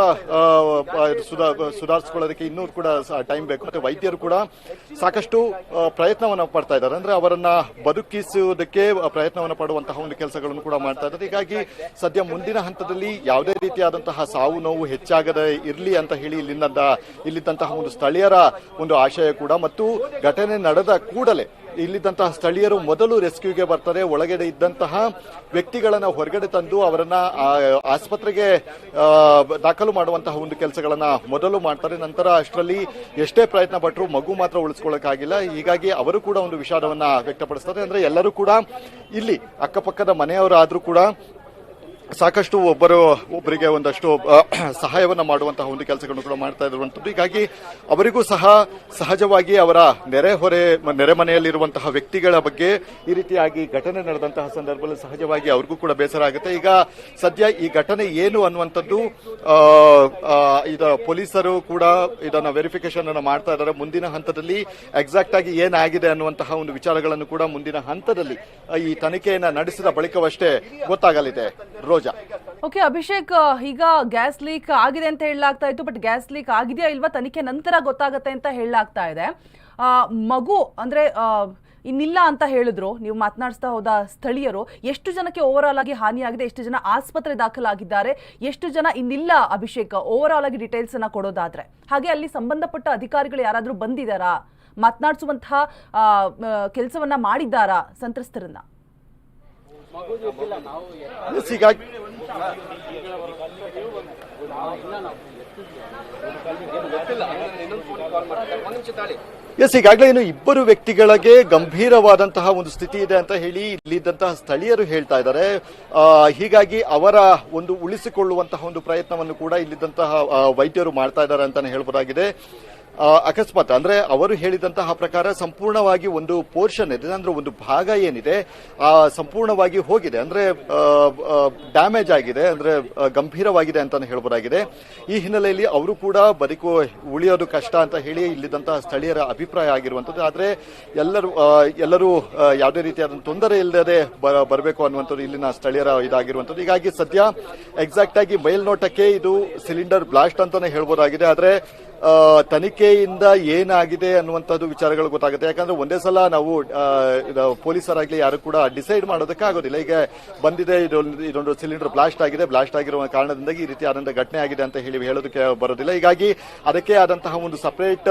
ಸುಧಾರಿಸಿಕೊಳ್ಳೋದಕ್ಕೆ ಇನ್ನೂ ಕೂಡ ಟೈಮ್ ಬೇಕು. ಮತ್ತೆ ವೈದ್ಯರು ಕೂಡ ಸಾಕಷ್ಟು ಪ್ರಯತ್ನವನ್ನ ಪಡ್ತಾ ಇದ್ದಾರೆ. ಅಂದ್ರೆ ಅವರನ್ನ ಬದುಕಿಸುವುದಕ್ಕೆ ಪ್ರಯತ್ನವನ್ನು ಪಡುವಂತಹ ಒಂದು ಕೆಲಸಗಳನ್ನು ಕೂಡ ಮಾಡ್ತಾ ಇದ್ದಾರೆ. ಹೀಗಾಗಿ ಸದ್ಯ ಮುಂದಿನ ಹಂತದಲ್ಲಿ ಯಾವುದೇ ರೀತಿಯಾದಂತಹ ಸಾವು ನೋವು ಹೆಚ್ಚಾಗದೆ ಇರಲಿ ಅಂತ ಹೇಳಿ ಇಲ್ಲಿಂದ, ಇಲ್ಲಿದ್ದಂತಹ ಒಂದು ಸ್ಥಳೀಯರ ಒಂದು ಆಶಯ ಕೂಡ, ಮತ್ತು ಘಟನೆ ನಡೆದ ಕೂಡಲೇ ಇಲ್ಲಿದ್ದಂತಹ ಸ್ಥಳೀಯರು ಮೊದಲು ರೆಸ್ಕ್ಯೂಗೆ ಬರ್ತಾರೆ ಒಳಗಡೆ ಇದ್ದಂತಹ ವ್ಯಕ್ತಿಗಳನ್ನ ಹೊರಗಡೆ ತಂದು ಅವರನ್ನ ಆಸ್ಪತ್ರೆಗೆ ದಾಖಲು ಮಾಡುವಂತಹ ಒಂದು ಕೆಲಸಗಳನ್ನ ಮೊದಲು ಮಾಡ್ತಾರೆ. ನಂತರ ಅಷ್ಟರಲ್ಲಿ ಎಷ್ಟೇ ಪ್ರಯತ್ನ ಪಟ್ಟರು ಮಗು ಮಾತ್ರ ಉಳಿಸ್ಕೊಳ್ಳೋಕ್ಕಾಗಿಲ್ಲ ಹೀಗಾಗಿ ಅವರು ಕೂಡ ಒಂದು ವಿಷಾದವನ್ನ ವ್ಯಕ್ತಪಡಿಸ್ತಾರೆ. ಅಂದ್ರೆ ಎಲ್ಲರೂ ಕೂಡ ಇಲ್ಲಿ ಅಕ್ಕಪಕ್ಕದ ಮನೆಯವರಾದ್ರೂ ಕೂಡ ಸಾಕಷ್ಟು ಒಬ್ಬರು ಒಬ್ಬರಿಗೆ ಒಂದಷ್ಟು ಸಹಾಯವನ್ನು ಮಾಡುವಂತಹ ಒಂದು ಕೆಲಸಗಳನ್ನು ಕೂಡ ಮಾಡ್ತಾ ಇರುವಂತದ್ದು ಹೀಗಾಗಿ ಅವರಿಗೂ ಸಹ ಸಹಜವಾಗಿ ಅವರ ನೆರೆಹೊರೆ ಹೊರೆ, ನೆರೆ ಮನೆಯಲ್ಲಿರುವಂತಹ ವ್ಯಕ್ತಿಗಳ ಬಗ್ಗೆ ಈ ರೀತಿಯಾಗಿ ಘಟನೆ ನಡೆದಂತಹ ಸಂದರ್ಭದಲ್ಲಿ ಸಹಜವಾಗಿ ಅವ್ರಿಗೂ ಕೂಡ ಬೇಸರ ಆಗುತ್ತೆ. ಈಗ ಸದ್ಯ ಈ ಘಟನೆ ಏನು ಅನ್ನುವಂಥದ್ದು ಇದ ಪೊಲೀಸರು ಕೂಡ ಇದನ್ನ ವೆರಿಫಿಕೇಶನ್ ಅನ್ನು ಮಾಡ್ತಾ ಇದ್ದಾರೆ. ಮುಂದಿನ ಹಂತದಲ್ಲಿ ಎಕ್ಸಾಕ್ಟ್ ಆಗಿ ಏನಾಗಿದೆ ಅನ್ನುವಂತಹ ಒಂದು ವಿಚಾರಗಳನ್ನು ಕೂಡ ಮುಂದಿನ ಹಂತದಲ್ಲಿ ಈ ತನಿಖೆಯನ್ನು ನಡೆಸಿದ ಬಳಿಕವಷ್ಟೇ ಗೊತ್ತಾಗಲಿದೆ. ರೋಜಾ ಓಕೆ ಅಭಿಷೇಕ್ ಈಗ ಗ್ಯಾಸ್ ಲೀಕ್ ಆಗಿದೆ ಅಂತ ಹೇಳಲಾಗ್ತಾ ಇತ್ತು ಬಟ್ ಗ್ಯಾಸ್ ಲೀಕ್ ಆಗಿದೆಯಾ ಇಲ್ವಾ ತನಿಖೆ ನಂತರ ಗೊತ್ತಾಗತ್ತೆ ಅಂತ ಹೇಳಲಾಗ್ತಾ ಇದೆ. ಮಗು ಅಂದ್ರೆ ಇನ್ನಿಲ್ಲ ಅಂತ ಹೇಳಿದ್ರು. ನೀವು ಮಾತನಾಡಿಸ್ತಾ ಹೋದ ಸ್ಥಳೀಯರು, ಎಷ್ಟು ಜನಕ್ಕೆ ಓವರ್ ಆಲ್ ಆಗಿ ಹಾನಿಯಾಗಿದೆ, ಎಷ್ಟು ಜನ ಆಸ್ಪತ್ರೆ ದಾಖಲಾಗಿದ್ದಾರೆ, ಎಷ್ಟು ಜನ ಇನ್ನಿಲ್ಲ ಅಭಿಷೇಕ್ ಓವರ್ ಆಲ್ ಆಗಿ ಡೀಟೇಲ್ಸ್ ಅನ್ನ ಕೊಡೋದಾದ್ರೆ. ಹಾಗೆ ಅಲ್ಲಿ ಸಂಬಂಧಪಟ್ಟ ಅಧಿಕಾರಿಗಳು ಯಾರಾದರೂ ಬಂದಿದ್ದಾರಾ ಮಾತನಾಡಿಸುವಂತಹ ಕೆಲಸವನ್ನ ಮಾಡಿದ್ದಾರಾ ಸಂತ್ರಸ್ತರನ್ನ? ಎಸ್, ಈಗಾಗಲೇ ಇನ್ನು ಇಬ್ಬರು ವ್ಯಕ್ತಿಗಳಿಗೆ ಗಂಭೀರವಾದಂತಹ ಒಂದು ಸ್ಥಿತಿ ಇದೆ ಅಂತ ಹೇಳಿ ಇಲ್ಲಿದ್ದಂತಹ ಸ್ಥಳೀಯರು ಹೇಳ್ತಾ ಇದ್ದಾರೆ. ಹೀಗಾಗಿ ಅವರ ಒಂದು ಉಳಿಸಿಕೊಳ್ಳುವಂತಹ ಒಂದು ಪ್ರಯತ್ನವನ್ನು ಕೂಡ ಇಲ್ಲಿದ್ದಂತಹ ವೈದ್ಯರು ಮಾಡ್ತಾ ಇದ್ದಾರೆ ಅಂತಾನೆ ಹೇಳ್ಬೋದಾಗಿದೆ. ಅಕಸ್ಮಾತ್. ಅಂದ್ರೆ ಅವರು ಹೇಳಿದಂತಹ ಪ್ರಕಾರ ಸಂಪೂರ್ಣವಾಗಿ ಒಂದು ಪೋರ್ಷನ್ ಇದೆ, ಅಂದ್ರೆ ಒಂದು ಭಾಗ ಏನಿದೆ, ಆ, ಸಂಪೂರ್ಣವಾಗಿ ಹೋಗಿದೆ. ಅಂದ್ರೆ ಡ್ಯಾಮೇಜ್ ಆಗಿದೆ, ಅಂದ್ರೆ ಗಂಭೀರವಾಗಿದೆ ಅಂತ ಹೇಳ್ಬೋದಾಗಿದೆ. ಈ ಹಿನ್ನೆಲೆಯಲ್ಲಿ ಅವರು ಕೂಡ ಬದುಕು ಉಳಿಯೋದು ಕಷ್ಟ ಅಂತ ಹೇಳಿ ಇಲ್ಲಿದ್ದಂತಹ ಸ್ಥಳೀಯರ ಅಭಿಪ್ರಾಯ ಆಗಿರುವಂತದ್ದು ಆದ್ರೆ ಎಲ್ಲರೂ ಎಲ್ಲರೂ ಯಾವುದೇ ರೀತಿಯಾದ ತೊಂದರೆ ಇಲ್ಲದೆ ಬರಬೇಕು ಅನ್ನುವಂಥದ್ದು ಇಲ್ಲಿನ ಸ್ಥಳೀಯರ ಇದಾಗಿರುವಂತದ್ದು ಹೀಗಾಗಿ ಸದ್ಯ ಎಕ್ಸಾಕ್ಟ್ ಆಗಿ ಮೇಲ್ನೋಟಕ್ಕೆ ಇದು ಸಿಲಿಂಡರ್ ಬ್ಲಾಸ್ಟ್ ಅಂತಾನೆ ಹೇಳ್ಬೋದಾಗಿದೆ. ಆದ್ರೆ ತನಿಖೆಯಿಂದ ಏನಾಗಿದೆ ಅನ್ನುವಂಥದ್ದು ವಿಚಾರಗಳು ಗೊತ್ತಾಗುತ್ತೆ. ಯಾಕಂದ್ರೆ ಒಂದೇ ಸಲ ನಾವು ಪೊಲೀಸರಾಗಲಿ ಯಾರು ಕೂಡ ಡಿಸೈಡ್ ಮಾಡೋದಕ್ಕೆ ಆಗೋದಿಲ್ಲ ಈಗ ಬಂದಿದೆ, ಇದೊಂದು ಇದೊಂದು ಸಿಲಿಂಡರ್ ಬ್ಲಾಸ್ಟ್ ಆಗಿದೆ. ಬ್ಲಾಸ್ಟ್ ಆಗಿರುವ ಕಾರಣದಿಂದಾಗಿ ಈ ರೀತಿ ಆದಂತಹ ಘಟನೆ ಆಗಿದೆ ಅಂತ ಹೇಳಿ ಹೇಳೋದಕ್ಕೆ ಬರೋದಿಲ್ಲ. ಹೀಗಾಗಿ ಅದಕ್ಕೆ ಆದಂತಹ ಒಂದು ಸಪರೇಟ್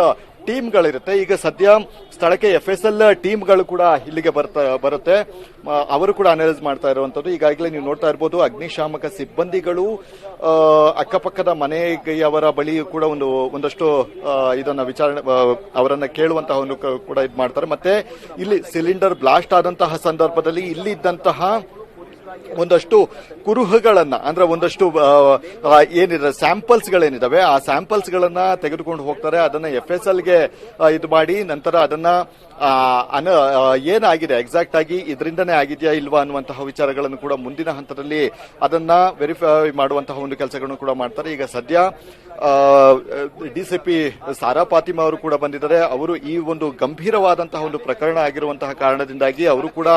ಟೀಮ್ಗಳಿರುತ್ತೆ. ಈಗ ಸದ್ಯ ಸ್ಥಳಕ್ಕೆ ಎಫ್ ಎಸ್ ಎಲ್ ಟೀಮ್ಗಳು ಕೂಡ ಇಲ್ಲಿಗೆ ಬರ್ತಾ, ಬರುತ್ತೆ. ಅವರು ಕೂಡ ಅನಲೈಸ್ ಮಾಡ್ತಾ ಇರುವಂತದ್ದು ಈಗಾಗಲೇ ನೀವು ನೋಡ್ತಾ ಇರ್ಬೋದು, ಅಗ್ನಿಶಾಮಕ ಸಿಬ್ಬಂದಿಗಳು ಅಕ್ಕಪಕ್ಕದ ಮನೆಯವರ ಬಳಿ ಕೂಡ ಒಂದು, ಒಂದಷ್ಟು ಇದನ್ನ ವಿಚಾರಣೆ ಅವರನ್ನು ಕೇಳುವಂತಹ ಒಂದು ಕೂಡ ಇದು ಮಾಡ್ತಾರೆ. ಮತ್ತೆ ಇಲ್ಲಿ ಸಿಲಿಂಡರ್ ಬ್ಲಾಸ್ಟ್ ಆದಂತಹ ಸಂದರ್ಭದಲ್ಲಿ ಇಲ್ಲಿ ಇದ್ದಂತಹ ಒಂದಷ್ಟು ಕುರುಹುಗಳನ್ನು, ಅಂದ್ರೆ ಒಂದಷ್ಟು ಏನಿದೆ ಸ್ಯಾಂಪಲ್ಸ್ ಗಳೇನಿದಾವೆ, ಆ ಸ್ಯಾಂಪಲ್ಸ್ಗಳನ್ನು ತೆಗೆದುಕೊಂಡು ಹೋಗ್ತಾರೆ, ಅದನ್ನ ಎಫ್ ಎಸ್ ಎಲ್ಗೆ ಇದು ಮಾಡಿ ನಂತರ ಅದನ್ನ ಅನ ಏನಾಗಿದೆ? ಎಕ್ಸಾಕ್ಟ್ ಆಗಿ ಇದರಿಂದನೇ ಆಗಿದೆಯಾ ಇಲ್ವಾ ಅನ್ನುವಂತಹ ವಿಚಾರಗಳನ್ನು ಕೂಡ ಮುಂದಿನ ಹಂತದಲ್ಲಿ ಅದನ್ನ ವೆರಿಫೈ ಮಾಡುವಂತಹ ಒಂದು ಕೆಲಸಗಳನ್ನು ಕೂಡ ಮಾಡ್ತಾರೆ. ಈಗ ಸದ್ಯ ಡಿಸಿಪಿ ಸಾರಾ ಪಾತಿಮಾ ಅವರು ಕೂಡ ಬಂದಿದ್ದಾರೆ. ಅವರು ಈ ಒಂದು ಗಂಭೀರವಾದಂತಹ ಒಂದು ಪ್ರಕರಣ ಆಗಿರುವಂತಹ ಕಾರಣದಿಂದಾಗಿ ಅವರು ಕೂಡ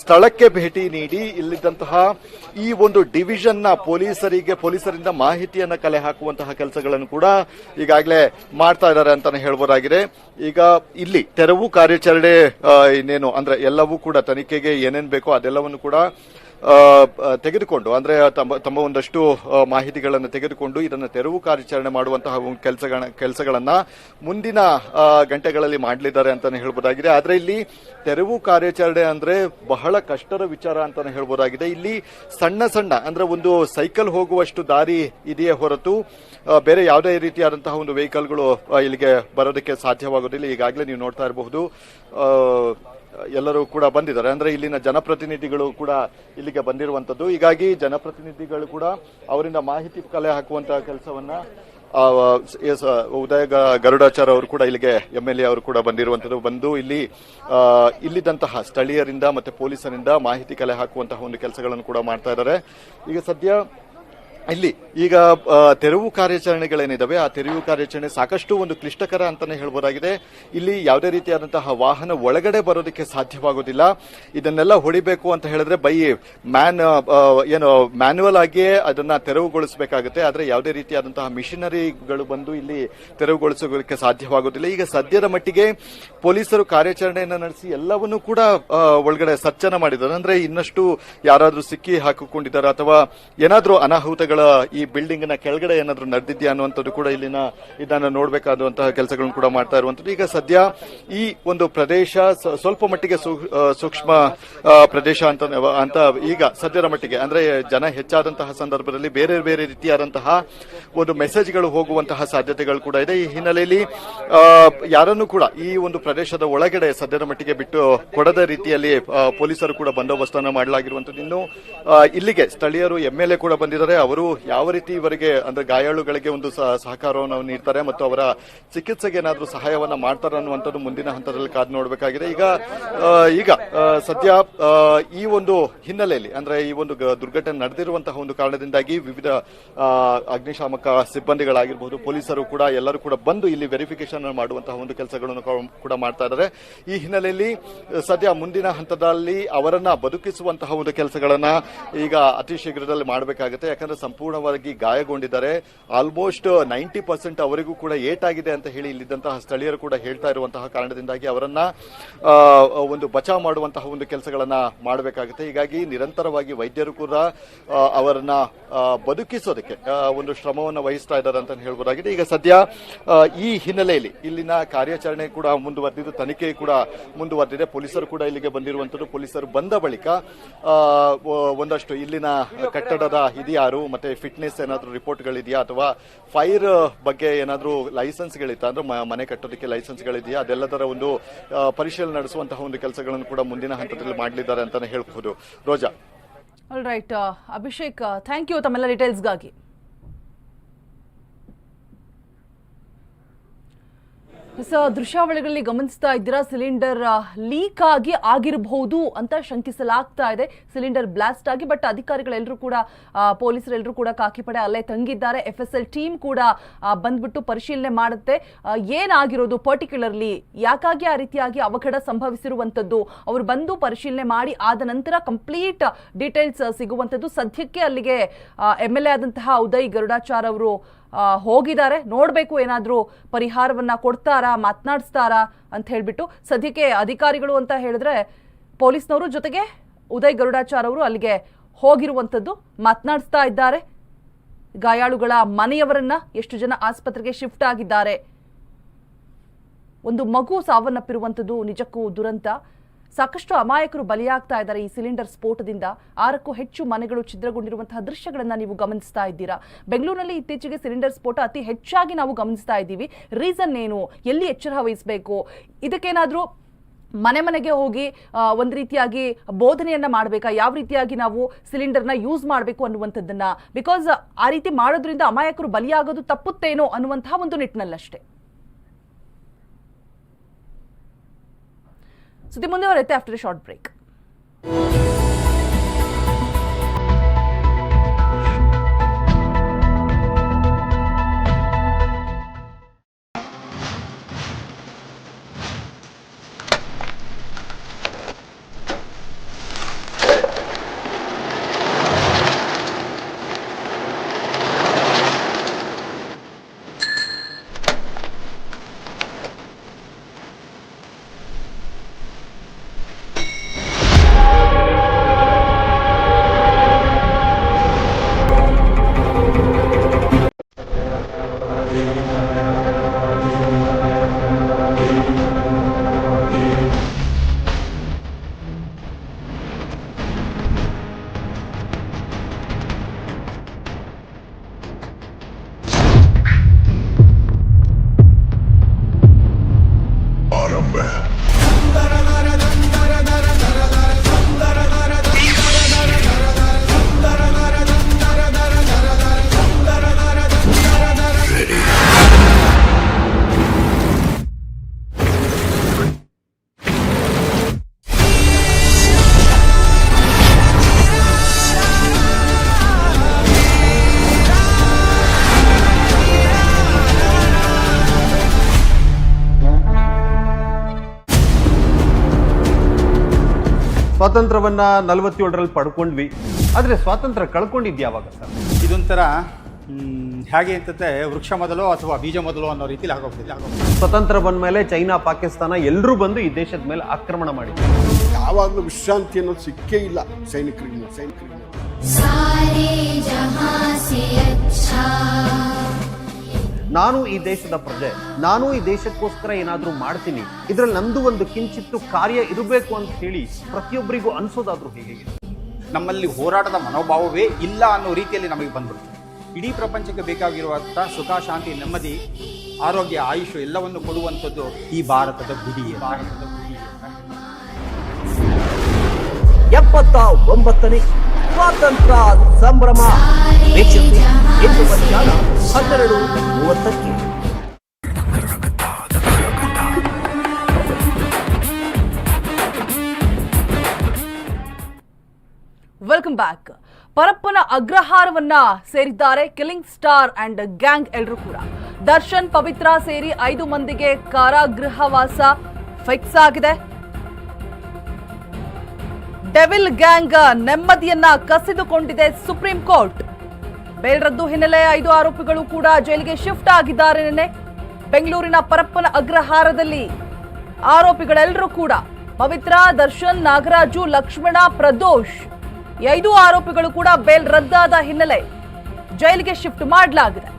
ಸ್ಥಳಕ್ಕೆ ಭೇಟಿ ನೀಡಿ ಇಲ್ಲಿದ್ದಂತಹ ಈ ಒಂದು ಡಿವಿಷನ್ನ ಪೊಲೀಸರಿಗೆ, ಪೊಲೀಸರಿಂದ ಮಾಹಿತಿಯನ್ನು ಕಲೆ ಹಾಕುವಂತಹ ಕೆಲಸಗಳನ್ನು ಕೂಡ ಈಗಾಗಲೇ ಮಾಡ್ತಾ ಇದ್ದಾರೆ ಅಂತಾನೆ ಹೇಳ್ಬೋದಾಗಿದೆ. ಈಗ ಇಲ್ಲಿ ತೆರವು ಕಾರ್ಯಾಚರಣೆ ಆ, ಇನ್ನೇನು ಅಂದ್ರೆ ಎಲ್ಲವೂ ಕೂಡ ತನಿಖೆಗೆ ಏನೇನ್ ಬೇಕೋ ಅದೆಲ್ಲವನ್ನು ಕೂಡ ತೆಗೆದುಕೊಂಡು, ಅಂದ್ರೆ ತಮ್ಮ ಒಂದಷ್ಟು ಮಾಹಿತಿಗಳನ್ನು ತೆಗೆದುಕೊಂಡು ಇದನ್ನು ತೆರವು ಕಾರ್ಯಾಚರಣೆ ಮಾಡುವಂತಹ ಕೆಲಸಗಳ ಕೆಲಸಗಳನ್ನ ಮುಂದಿನ ಗಂಟೆಗಳಲ್ಲಿ ಮಾಡಲಿದ್ದಾರೆ ಅಂತಾನೆ ಹೇಳ್ಬೋದಾಗಿದೆ. ಆದ್ರೆ ಇಲ್ಲಿ ತೆರವು ಕಾರ್ಯಾಚರಣೆ ಅಂದ್ರೆ ಬಹಳ ಕಷ್ಟದ ವಿಚಾರ ಅಂತಾನೆ ಹೇಳ್ಬೋದಾಗಿದೆ. ಇಲ್ಲಿ ಸಣ್ಣ ಸಣ್ಣ, ಅಂದ್ರೆ ಒಂದು ಸೈಕಲ್ ಹೋಗುವಷ್ಟು ದಾರಿ ಇದೆಯೇ ಹೊರತು ಬೇರೆ ಯಾವುದೇ ರೀತಿಯಾದಂತಹ ಒಂದು ವೆಹಿಕಲ್ಗಳು ಇಲ್ಲಿಗೆ ಬರೋದಕ್ಕೆ ಸಾಧ್ಯವಾಗೋದಿಲ್ಲ. ಈಗಾಗಲೇ ನೀವು ನೋಡ್ತಾ ಇರಬಹುದು. ಎಲ್ಲರೂ ಕೂಡ ಬಂದಿದ್ದಾರೆ. ಅಂದ್ರೆ ಇಲ್ಲಿನ ಜನಪ್ರತಿನಿಧಿಗಳು ಕೂಡ ಇಲ್ಲಿಗೆ ಬಂದಿರುವಂತದ್ದು ಹೀಗಾಗಿ ಜನಪ್ರತಿನಿಧಿಗಳು ಕೂಡ ಅವರಿಂದ ಮಾಹಿತಿ ಕಲೆ ಹಾಕುವಂತಹ ಕೆಲಸವನ್ನ ಉದಯ ಗರುಡಾಚಾರ್ ಅವರು ಕೂಡ ಇಲ್ಲಿಗೆ ಎಂ ಎಲ್ ಎ ಅವರು ಕೂಡ ಬಂದಿರುವಂತದ್ದು ಬಂದು ಇಲ್ಲಿ ಇಲ್ಲಿದ್ದಂತಹ ಸ್ಥಳೀಯರಿಂದ ಮತ್ತೆ ಪೊಲೀಸರಿಂದ ಮಾಹಿತಿ ಕಲೆ ಹಾಕುವಂತಹ ಒಂದು ಕೆಲಸಗಳನ್ನು ಕೂಡ ಮಾಡ್ತಾ ಇದ್ದಾರೆ. ಈಗ ಸದ್ಯ ಇಲ್ಲಿ ಈಗ ತೆರವು ಕಾರ್ಯಾಚರಣೆಗಳೇನಿದಾವೆ, ಆ ತೆರವು ಕಾರ್ಯಾಚರಣೆ ಸಾಕಷ್ಟು ಒಂದು ಕ್ಲಿಷ್ಟಕರ ಅಂತಾನೆ ಹೇಳ್ಬೋದಾಗಿದೆ. ಇಲ್ಲಿ ಯಾವುದೇ ರೀತಿಯಾದಂತಹ ವಾಹನ ಒಳಗಡೆ ಬರೋದಕ್ಕೆ ಸಾಧ್ಯವಾಗೋದಿಲ್ಲ. ಇದನ್ನೆಲ್ಲ ಹೊಡಿಬೇಕು ಅಂತ ಹೇಳಿದ್ರೆ ಬೈ ಮ್ಯಾನ್ ಏನು, ಮ್ಯಾನ್ಯುವಲ್ ಆಗಿಯೇ ಅದನ್ನ ತೆರವುಗೊಳಿಸಬೇಕಾಗುತ್ತೆ. ಆದರೆ ಯಾವುದೇ ರೀತಿಯಾದಂತಹ ಮಿಷಿನರಿಗಳು ಬಂದು ಇಲ್ಲಿ ತೆರವುಗೊಳಿಸೋದಕ್ಕೆ ಸಾಧ್ಯವಾಗೋದಿಲ್ಲ. ಈಗ ಸದ್ಯದ ಮಟ್ಟಿಗೆ ಪೊಲೀಸರು ಕಾರ್ಯಾಚರಣೆಯನ್ನು ನಡೆಸಿ ಎಲ್ಲವನ್ನೂ ಕೂಡ ಒಳಗಡೆ ಸಜ್ಜನ ಮಾಡಿದ್ದಾರೆ. ಅಂದ್ರೆ ಇನ್ನಷ್ಟು ಯಾರಾದರೂ ಸಿಕ್ಕಿ ಹಾಕಿಕೊಂಡಿದ್ದಾರೆ ಅಥವಾ ಏನಾದರೂ ಅನಾಹುತಗಳ ಈ ಬಿಲ್ಡಿಂಗ್ನ ಕೆಳಗಡೆ ಏನಾದ್ರೂ ನಡೆದಿದ್ಯಾ ಅನ್ನುವಂಥದ್ದು ಕೂಡ ಇಲ್ಲಿನ ಇದನ್ನ ನೋಡಬೇಕಾದಂತಹ ಕೆಲಸಗಳನ್ನು ಕೂಡ ಮಾಡ್ತಾ ಇರುವಂತದ್ದು ಈಗ ಸದ್ಯ ಈ ಒಂದು ಪ್ರದೇಶ ಸ್ವಲ್ಪ ಮಟ್ಟಿಗೆ ಸೂಕ್ಷ್ಮ ಪ್ರದೇಶ ಅಂತ ಅಂತ ಈಗ ಸದ್ಯದ ಮಟ್ಟಿಗೆ, ಅಂದ್ರೆ ಜನ ಹೆಚ್ಚಾದಂತಹ ಸಂದರ್ಭದಲ್ಲಿ ಬೇರೆ ಬೇರೆ ರೀತಿಯಾದಂತಹ ಒಂದು ಮೆಸೇಜ್ಗಳು ಹೋಗುವಂತಹ ಸಾಧ್ಯತೆಗಳು ಕೂಡ ಇದೆ. ಈ ಹಿನ್ನೆಲೆಯಲ್ಲಿ ಯಾರನ್ನು ಕೂಡ ಈ ಒಂದು ಪ್ರದೇಶದ ಒಳಗಡೆ ಸದ್ಯದ ಮಟ್ಟಿಗೆ ಬಿಟ್ಟು ಕೊಡದ ರೀತಿಯಲ್ಲಿ ಪೊಲೀಸರು ಕೂಡ ಬಂದೋಬಸ್ತನ್ನು ಮಾಡಲಾಗಿರುವಂತದ್ದು ಇನ್ನು ಇಲ್ಲಿಗೆ ಸ್ಥಳೀಯರು ಎಂಎಲ್ಎ ಕೂಡ ಬಂದಿದ್ದಾರೆ. ಅವರು ಯಾವ ರೀತಿ ಇವರಿಗೆ, ಅಂದ್ರೆ ಗಾಯಾಳುಗಳಿಗೆ ಒಂದು ಸಹಕಾರವನ್ನು ನೀಡ್ತಾರೆ ಮತ್ತು ಅವರ ಚಿಕಿತ್ಸೆಗೆ ಏನಾದರೂ ಸಹಾಯವನ್ನ ಮಾಡ್ತಾರೆ ಅನ್ನುವಂಥದ್ದು ಮುಂದಿನ ಹಂತದಲ್ಲಿ ಕಾದು ನೋಡಬೇಕಾಗಿದೆ. ಈಗ ಈಗ ಸದ್ಯ ಈ ಒಂದು ಹಿನ್ನೆಲೆಯಲ್ಲಿ, ಅಂದ್ರೆ ಈ ಒಂದು ದುರ್ಘಟನೆ ನಡೆದಿರುವಂತಹ ಒಂದು ಕಾರಣದಿಂದಾಗಿ ವಿವಿಧ ಅಗ್ನಿಶಾಮಕ ಸಿಬ್ಬಂದಿಗಳಾಗಿರಬಹುದು ಪೊಲೀಸರು ಕೂಡ, ಎಲ್ಲರೂ ಕೂಡ ಬಂದು ಇಲ್ಲಿ ವೆರಿಫಿಕೇಶನ್ ಮಾಡುವಂತಹ ಒಂದು ಕೆಲಸಗಳನ್ನು ಕೂಡ ಮಾಡ್ತಾ ಇದ್ದಾರೆ. ಈ ಹಿನ್ನೆಲೆಯಲ್ಲಿ, ಸದ್ಯ ಮುಂದಿನ ಹಂತದಲ್ಲಿ ಅವರನ್ನ ಬದುಕಿಸುವಂತಹ ಒಂದು ಕೆಲಸಗಳನ್ನ ಈಗ ಅತಿ ಶೀಘ್ರದಲ್ಲಿ ಮಾಡಬೇಕಾಗುತ್ತೆ. ಯಾಕಂದ್ರೆ ಸಂಪೂರ್ಣವಾಗಿ ಗಾಯಗೊಂಡಿದ್ದಾರೆ. ಆಲ್ಮೋಸ್ಟ್ ನೈಂಟಿ ಪರ್ಸೆಂಟ್ ಅವರಿಗೂ ಕೂಡ ಏಟಾಗಿದೆ ಅಂತ ಹೇಳಿ ಇಲ್ಲಿದ್ದಂತಹ ಸ್ಥಳೀಯರು ಕೂಡ ಹೇಳ್ತಾ ಇರುವಂತಹ ಕಾರಣದಿಂದಾಗಿ ಅವರನ್ನ ಒಂದು ಬಚಾವ್ ಮಾಡುವಂತಹ ಒಂದು ಕೆಲಸಗಳನ್ನ ಮಾಡಬೇಕಾಗುತ್ತೆ. ಹೀಗಾಗಿ ನಿರಂತರವಾಗಿ ವೈದ್ಯರು ಕೂಡ ಅವರನ್ನ ಬದುಕಿಸೋದಕ್ಕೆ ಒಂದು ಶ್ರಮವನ್ನು ವಹಿಸ್ತಾ ಇದ್ದಾರೆ ಅಂತ ಹೇಳ್ಬೋದಾಗಿದೆ. ಈಗ ಸದ್ಯ ಈ ಹಿನ್ನೆಲೆಯಲ್ಲಿ ಇಲ್ಲಿನ ಕಾರ್ಯಾಚರಣೆ ಕೂಡ ಮುಂದುವರೆದಿದ್ದು ತನಿಖೆ ಕೂಡ ಮುಂದುವರೆದಿದೆ. ಪೊಲೀಸರು ಕೂಡ ಇಲ್ಲಿಗೆ ಬಂದಿರುವಂತದ್ದು ಪೊಲೀಸರು ಬಂದ ಬಳಿಕ ಒಂದಷ್ಟು ಇಲ್ಲಿನ ಕಟ್ಟಡದ ಇದ್ಯಾರು ಮತ್ತೆ ಫಿಟ್ನೆಸ್ ಏನಾದರೂ ರಿಪೋರ್ಟ್ಗಳಿದೆಯಾ ಅಥವಾ ಫೈರ್ ಬಗ್ಗೆ ಏನಾದರೂ ಲೈಸೆನ್ಸ್ಗಳಿತ್ತ ಅಂದ್ರೆ ಮನೆ ಕಟ್ಟೋದಕ್ಕೆ ಲೈಸೆನ್ಸ್ಗಳಿದೆಯಾ ಅದೆಲ್ಲದರ ಒಂದು ಪರಿಶೀಲನೆ ನಡೆಸುವಂತಹ ಒಂದು ಕೆಲಸಗಳನ್ನು ಕೂಡ ಮುಂದಿನ ಹಂತದಲ್ಲಿ ಮಾಡಲಿದ್ದಾರೆ ಅಂತಾನೆ ಹೇಳಬಹುದು. Roja. Right Abhishek thank you ತಮ್ಮೆಲ್ಲ ಡೀಟೇಲ್ಸ್ಗಾಗಿ ಸೊ ದೃಶ್ಯಾವಳಿಗಳಲ್ಲಿ ಗಮನಿಸ್ತಾ ಇದ್ದೀರಾ, ಸಿಲಿಂಡರ್ ಲೀಕ್ ಆಗಿ ಆಗಿರಬಹುದು ಅಂತ ಶಂಕಿಸಲಾಗ್ತಾ ಇದೆ. ಸಿಲಿಂಡರ್ ಬ್ಲಾಸ್ಟ್ ಆಗಿ ಬಟ್ ಅಧಿಕಾರಿಗಳೆಲ್ಲರೂ ಕೂಡ ಪೊಲೀಸರೆಲ್ಲರೂ ಕೂಡ ಕಾಕಿಪಡೆ ಅಲ್ಲೇ ತಂಗಿದ್ದಾರೆ. ಎಫ್ ಎಸ್ ಎಲ್ ಟೀಮ್ ಕೂಡ ಬಂದ್ಬಿಟ್ಟು ಪರಿಶೀಲನೆ ಮಾಡುತ್ತೆ. ಏನಾಗಿರೋದು ಪರ್ಟಿಕ್ಯುಲರ್ಲಿ ಯಾಕಾಗಿ ಆ ರೀತಿಯಾಗಿ ಅವಘಡ ಸಂಭವಿಸಿರುವಂಥದ್ದು? ಅವರು ಬಂದು ಪರಿಶೀಲನೆ ಮಾಡಿ ಆದ ನಂತರ ಕಂಪ್ಲೀಟ್ ಡೀಟೇಲ್ಸ್ ಸಿಗುವಂಥದ್ದು. ಸದ್ಯಕ್ಕೆ ಅಲ್ಲಿಗೆ ಎಂ ಎಲ್ ಎ ಆದಂತಹ ಉದಯ್ ಗರುಡಾಚಾರ್ ಅವರು ಹೋಗಿದ್ದಾರೆ. ನೋಡಬೇಕು ಏನಾದರೂ ಪರಿಹಾರವನ್ನು ಕೊಡ್ತಾರಾ, ಮಾತನಾಡಿಸ್ತಾರಾ ಅಂತ ಹೇಳಿಬಿಟ್ಟು ಸದ್ಯಕ್ಕೆ ಅಧಿಕಾರಿಗಳು ಅಂತ ಹೇಳಿದ್ರೆ ಪೊಲೀಸ್ನವರು ಜೊತೆಗೆ ಉದಯ್ ಗರುಡಾಚಾರ್ ಅವರು ಅಲ್ಲಿಗೆ ಹೋಗಿರುವಂಥದ್ದು ಮಾತನಾಡಿಸ್ತಾ ಇದ್ದಾರೆ. ಗಾಯಾಳುಗಳ ಮನೆಯವರನ್ನ ಎಷ್ಟು ಜನ ಆಸ್ಪತ್ರೆಗೆ ಶಿಫ್ಟ್ ಆಗಿದ್ದಾರೆ. ಒಂದು ಮಗು ಸಾವನ್ನಪ್ಪಿರುವಂಥದ್ದು ನಿಜಕ್ಕೂ ದುರಂತ. ಸಾಕಷ್ಟು ಅಮಾಯಕರು ಬಲಿಯಾಗ್ತಾ ಇದ್ದಾರೆ ಈ ಸಿಲಿಂಡರ್ ಸ್ಫೋಟದಿಂದ. ಆರಕ್ಕೂ ಹೆಚ್ಚು ಮನೆಗಳು ಛಿದ್ರಗೊಂಡಿರುವಂತಹ ದೃಶ್ಯಗಳನ್ನ ನೀವು ಗಮನಿಸ್ತಾ ಇದ್ದೀರಾ? ಬೆಂಗಳೂರಿನಲ್ಲಿ ಇತ್ತೀಚೆಗೆ ಸಿಲಿಂಡರ್ ಸ್ಫೋಟ ಅತಿ ಹೆಚ್ಚಾಗಿ ನಾವು ಗಮನಿಸ್ತಾ ಇದ್ದೀವಿ. ರೀಸನ್ ಏನು? ಎಲ್ಲಿ ಎಚ್ಚರ ವಹಿಸಬೇಕು? ಇದಕ್ಕೇನಾದರೂ ಮನೆ ಮನೆಗೆ ಹೋಗಿ ಒಂದು ರೀತಿಯಾಗಿ ಬೋಧನೆಯನ್ನ ಮಾಡಬೇಕಾ? ಯಾವ ರೀತಿಯಾಗಿ ನಾವು ಸಿಲಿಂಡರ್ನ ಯೂಸ್ ಮಾಡಬೇಕು ಅನ್ನುವಂಥದ್ದನ್ನ? ಬಿಕಾಸ್ ಆ ರೀತಿ ಮಾಡೋದ್ರಿಂದ ಅಮಾಯಕರು ಬಲಿಯಾಗೋದು ತಪ್ಪುತ್ತೇನೋ ಅನ್ನುವಂತಹ ಒಂದು ನಿಟ್ಟಿನಲ್ಲಷ್ಟೇ. ಸುದ್ದಿ ಮುಂದುವರೆಯುತ್ತೆ ಆಫ್ಟರ್ ಶಾರ್ಟ್ ಬ್ರೇಕ್ ಸ್ವಾತಂತ್ರ್ಯವನ್ನ ನಲವತ್ತೇಳರಲ್ಲಿ ಪಡ್ಕೊಂಡ್ವಿ. ಆದರೆ ಸ್ವಾತಂತ್ರ್ಯ ಕಳ್ಕೊಂಡಿದ್ದು ಯಾವಾಗ ಸರ್? ಇದೊಂಥರ ಹೇಗೆ ಅಂತಂದರೆ ವೃಕ್ಷ ಮೊದಲು ಅಥವಾ ಬೀಜ ಮೊದಲು ಅನ್ನೋ ರೀತಿಲಿ ಆಗೋಗ್ತಿದೆ ಸ್ವತಂತ್ರ ಬಂದ ಮೇಲೆ ಚೈನಾ ಪಾಕಿಸ್ತಾನ ಎಲ್ಲರೂ ಬಂದು ಈ ದೇಶದ ಮೇಲೆ ಆಕ್ರಮಣ ಮಾಡಿ ಯಾವಾಗಲೂ ವಿಶ್ರಾಂತಿ ಅನ್ನೋದು ಸಿಕ್ಕೇ ಇಲ್ಲ ಸೈನಿಕರಿಗೆ ಸೈನಿಕರಿಗೆ ನಾನು ಈ ದೇಶದ ಪ್ರಜೆ ನಾನು ಈ ದೇಶಕ್ಕೋಸ್ಕರ ಏನಾದರೂ ಮಾಡ್ತೀನಿ ಇದರಲ್ಲಿ ನಂದು ಒಂದು ಕಿಂಚಿತ್ತು ಕಾರ್ಯ ಇರಬೇಕು ಅಂತ ಹೇಳಿ ಪ್ರತಿಯೊಬ್ಬರಿಗೂ ಅನಿಸೋದಾದ್ರೂ ಹೇಗೆ ನಮ್ಮಲ್ಲಿ ಹೋರಾಟದ ಮನೋಭಾವವೇ ಇಲ್ಲ ಅನ್ನೋ ರೀತಿಯಲ್ಲಿ ನಮಗೆ ಬಂದ್ಬಿಡ್ತು ಇಡೀ ಪ್ರಪಂಚಕ್ಕೆ ಬೇಕಾಗಿರುವಂಥ ಸುಖ ಶಾಂತಿ ನೆಮ್ಮದಿ ಆರೋಗ್ಯ ಆಯುಷ್ ಎಲ್ಲವನ್ನು ಕೊಡುವಂಥದ್ದು ಈ ಭಾರತದ ಗುಡಿ ಭಾರತದ ಗುಡಿ ಎಪ್ಪತ್ತ ಒಂಬತ್ತನೇ ಸ್ವಾತಂತ್ರ್ಯ ಸಂಭ್ರಮ. ವೀಕ್ಷಿಸಿ ಇಂದು ಮಧ್ಯಾಹ್ನ ಹನ್ನೆರಡು ಮೂವತ್ತಕ್ಕೆ. ವೆಲ್ಕಮ್ ಬ್ಯಾಕ್ ಪರಪ್ಪನ ಅಗ್ರಹಾರವನ್ನ ಸೇರಿದ್ದಾರೆ ಕಿಲಿಂಗ್ ಸ್ಟಾರ್ ಅಂಡ್ ಗ್ಯಾಂಗ್ ಎಲ್ಲರೂ ಕೂಡ. ದರ್ಶನ್, ಪವಿತ್ರ ಸೇರಿ ಐದು ಮಂದಿಗೆ ಕಾರಾಗೃಹವಾಸ ಫಿಕ್ಸ್ ಆಗಿದೆ. ಡೆವಿಲ್ ಗ್ಯಾಂಗ್ ನೆಮ್ಮದಿಯನ್ನ ಕಸಿದುಕೊಂಡಿದೆ ಸುಪ್ರೀಂ ಕೋರ್ಟ್. ಬೇಲ್ ರದ್ದು ಹಿನ್ನೆಲೆ ಐದು ಆರೋಪಿಗಳು ಕೂಡ ಜೈಲಿಗೆ ಶಿಫ್ಟ್ ಆಗಿದ್ದಾರೆ ನಿನ್ನೆ. ಬೆಂಗಳೂರಿನ ಪರಪ್ಪನ ಅಗ್ರಹಾರದಲ್ಲಿ ಆರೋಪಿಗಳೆಲ್ಲರೂ ಕೂಡ, ಪವಿತ್ರ, ದರ್ಶನ್, ನಾಗರಾಜು, ಲಕ್ಷ್ಮಣ, ಪ್ರದೋಷ್ ಐದು ಆರೋಪಿಗಳು ಕೂಡ ಬೇಲ್ ರದ್ದಾದ ಹಿನ್ನೆಲೆ ಜೈಲಿಗೆ ಶಿಫ್ಟ್ ಮಾಡಲಾಗಿದೆ.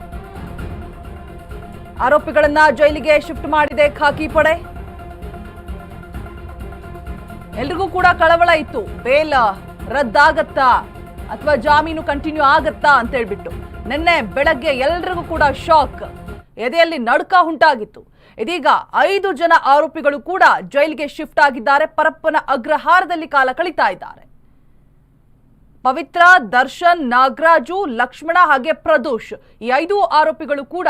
ಆರೋಪಿಗಳನ್ನ ಜೈಲಿಗೆ ಶಿಫ್ಟ್ ಮಾಡಿದೆ ಖಾಕಿ ಪಡೆ. ಎಲ್ರಿಗೂ ಕೂಡ ಕಳವಳ ಇತ್ತು. ಬೇಲ್ ರದ್ದಾಗತ್ತಾ? ಅಥವಾ ಜಾಮೀನು ಕಂಟಿನ್ಯೂ ಆಗತ್ತಾ ಅಂತ ಹೇಳ್ಬಿಟ್ಟು. ನಿನ್ನೆ ಬೆಳಗ್ಗೆ ಎಲ್ರಿಗೂ ಕೂಡ ಶಾಕ್ ಎದೆಯಲ್ಲಿ ನಡುಕ ಉಂಟಾಗಿತ್ತು. ಇದೀಗ ಐದು ಜನ ಆರೋಪಿಗಳು ಕೂಡ ಜೈಲಿಗೆ ಶಿಫ್ಟ್ ಆಗಿದ್ದಾರೆ. ಪರಪ್ಪನ ಅಗ್ರಹಾರದಲ್ಲಿ ಕಾಲ ಕಳೀತಾ ಇದ್ದಾರೆ. ಪವಿತ್ರ, ದರ್ಶನ್, ನಾಗರಾಜು, ಲಕ್ಷ್ಮಣ ಹಾಗೆ ಪ್ರದೋಷ್ ಈ ಐದು ಆರೋಪಿಗಳು ಕೂಡ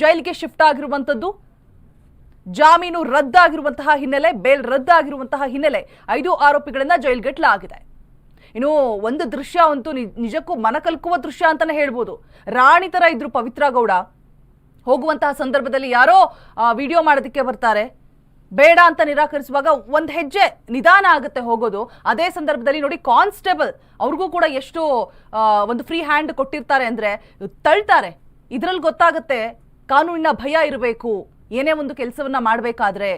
ಜೈಲಿಗೆ ಶಿಫ್ಟ್ ಆಗಿರುವಂತದ್ದು ಜಾಮೀನು ರದ್ದಾಗಿರುವಂತಹ ಹಿನ್ನೆಲೆ, ಬೇಲ್ ರದ್ದಾಗಿರುವಂತಹ ಹಿನ್ನೆಲೆ ಐದು ಆರೋಪಿಗಳನ್ನ ಜೈಲ್ಗಟ್ಟಲಾಗಿದೆ ಇನ್ನು ಒಂದು ದೃಶ್ಯ ಅಂತೂ ನಿಜಕ್ಕೂ ಮನಕಲ್ಕುವ ದೃಶ್ಯ ಅಂತಾನೆ ಹೇಳ್ಬೋದು. ರಾಣಿ ತರ ಇದ್ರು ಪವಿತ್ರ ಗೌಡ. ಹೋಗುವಂತಹ ಸಂದರ್ಭದಲ್ಲಿ ಯಾರೋ ವಿಡಿಯೋ ಮಾಡೋದಕ್ಕೆ ಬರ್ತಾರೆ. ಬೇಡ ಅಂತ ನಿರಾಕರಿಸುವಾಗ ಒಂದು ಹೆಜ್ಜೆ ನಿಧಾನ ಆಗುತ್ತೆ ಹೋಗೋದು. ಅದೇ ಸಂದರ್ಭದಲ್ಲಿ ನೋಡಿ ಕಾನ್ಸ್ಟೇಬಲ್ ಅವ್ರಿಗೂ ಕೂಡ ಎಷ್ಟು ಒಂದು ಫ್ರೀ ಹ್ಯಾಂಡ್ ಕೊಟ್ಟಿರ್ತಾರೆ ಅಂದರೆ ತಳ್ತಾರೆ. ಇದರಲ್ಲಿ ಗೊತ್ತಾಗುತ್ತೆ ಕಾನೂನಿನ ಭಯ ಇರಬೇಕು. ಏನೇ ಒಂದು ಕೆಲಸವನ್ನ ಮಾಡಬೇಕಾದ್ರೆ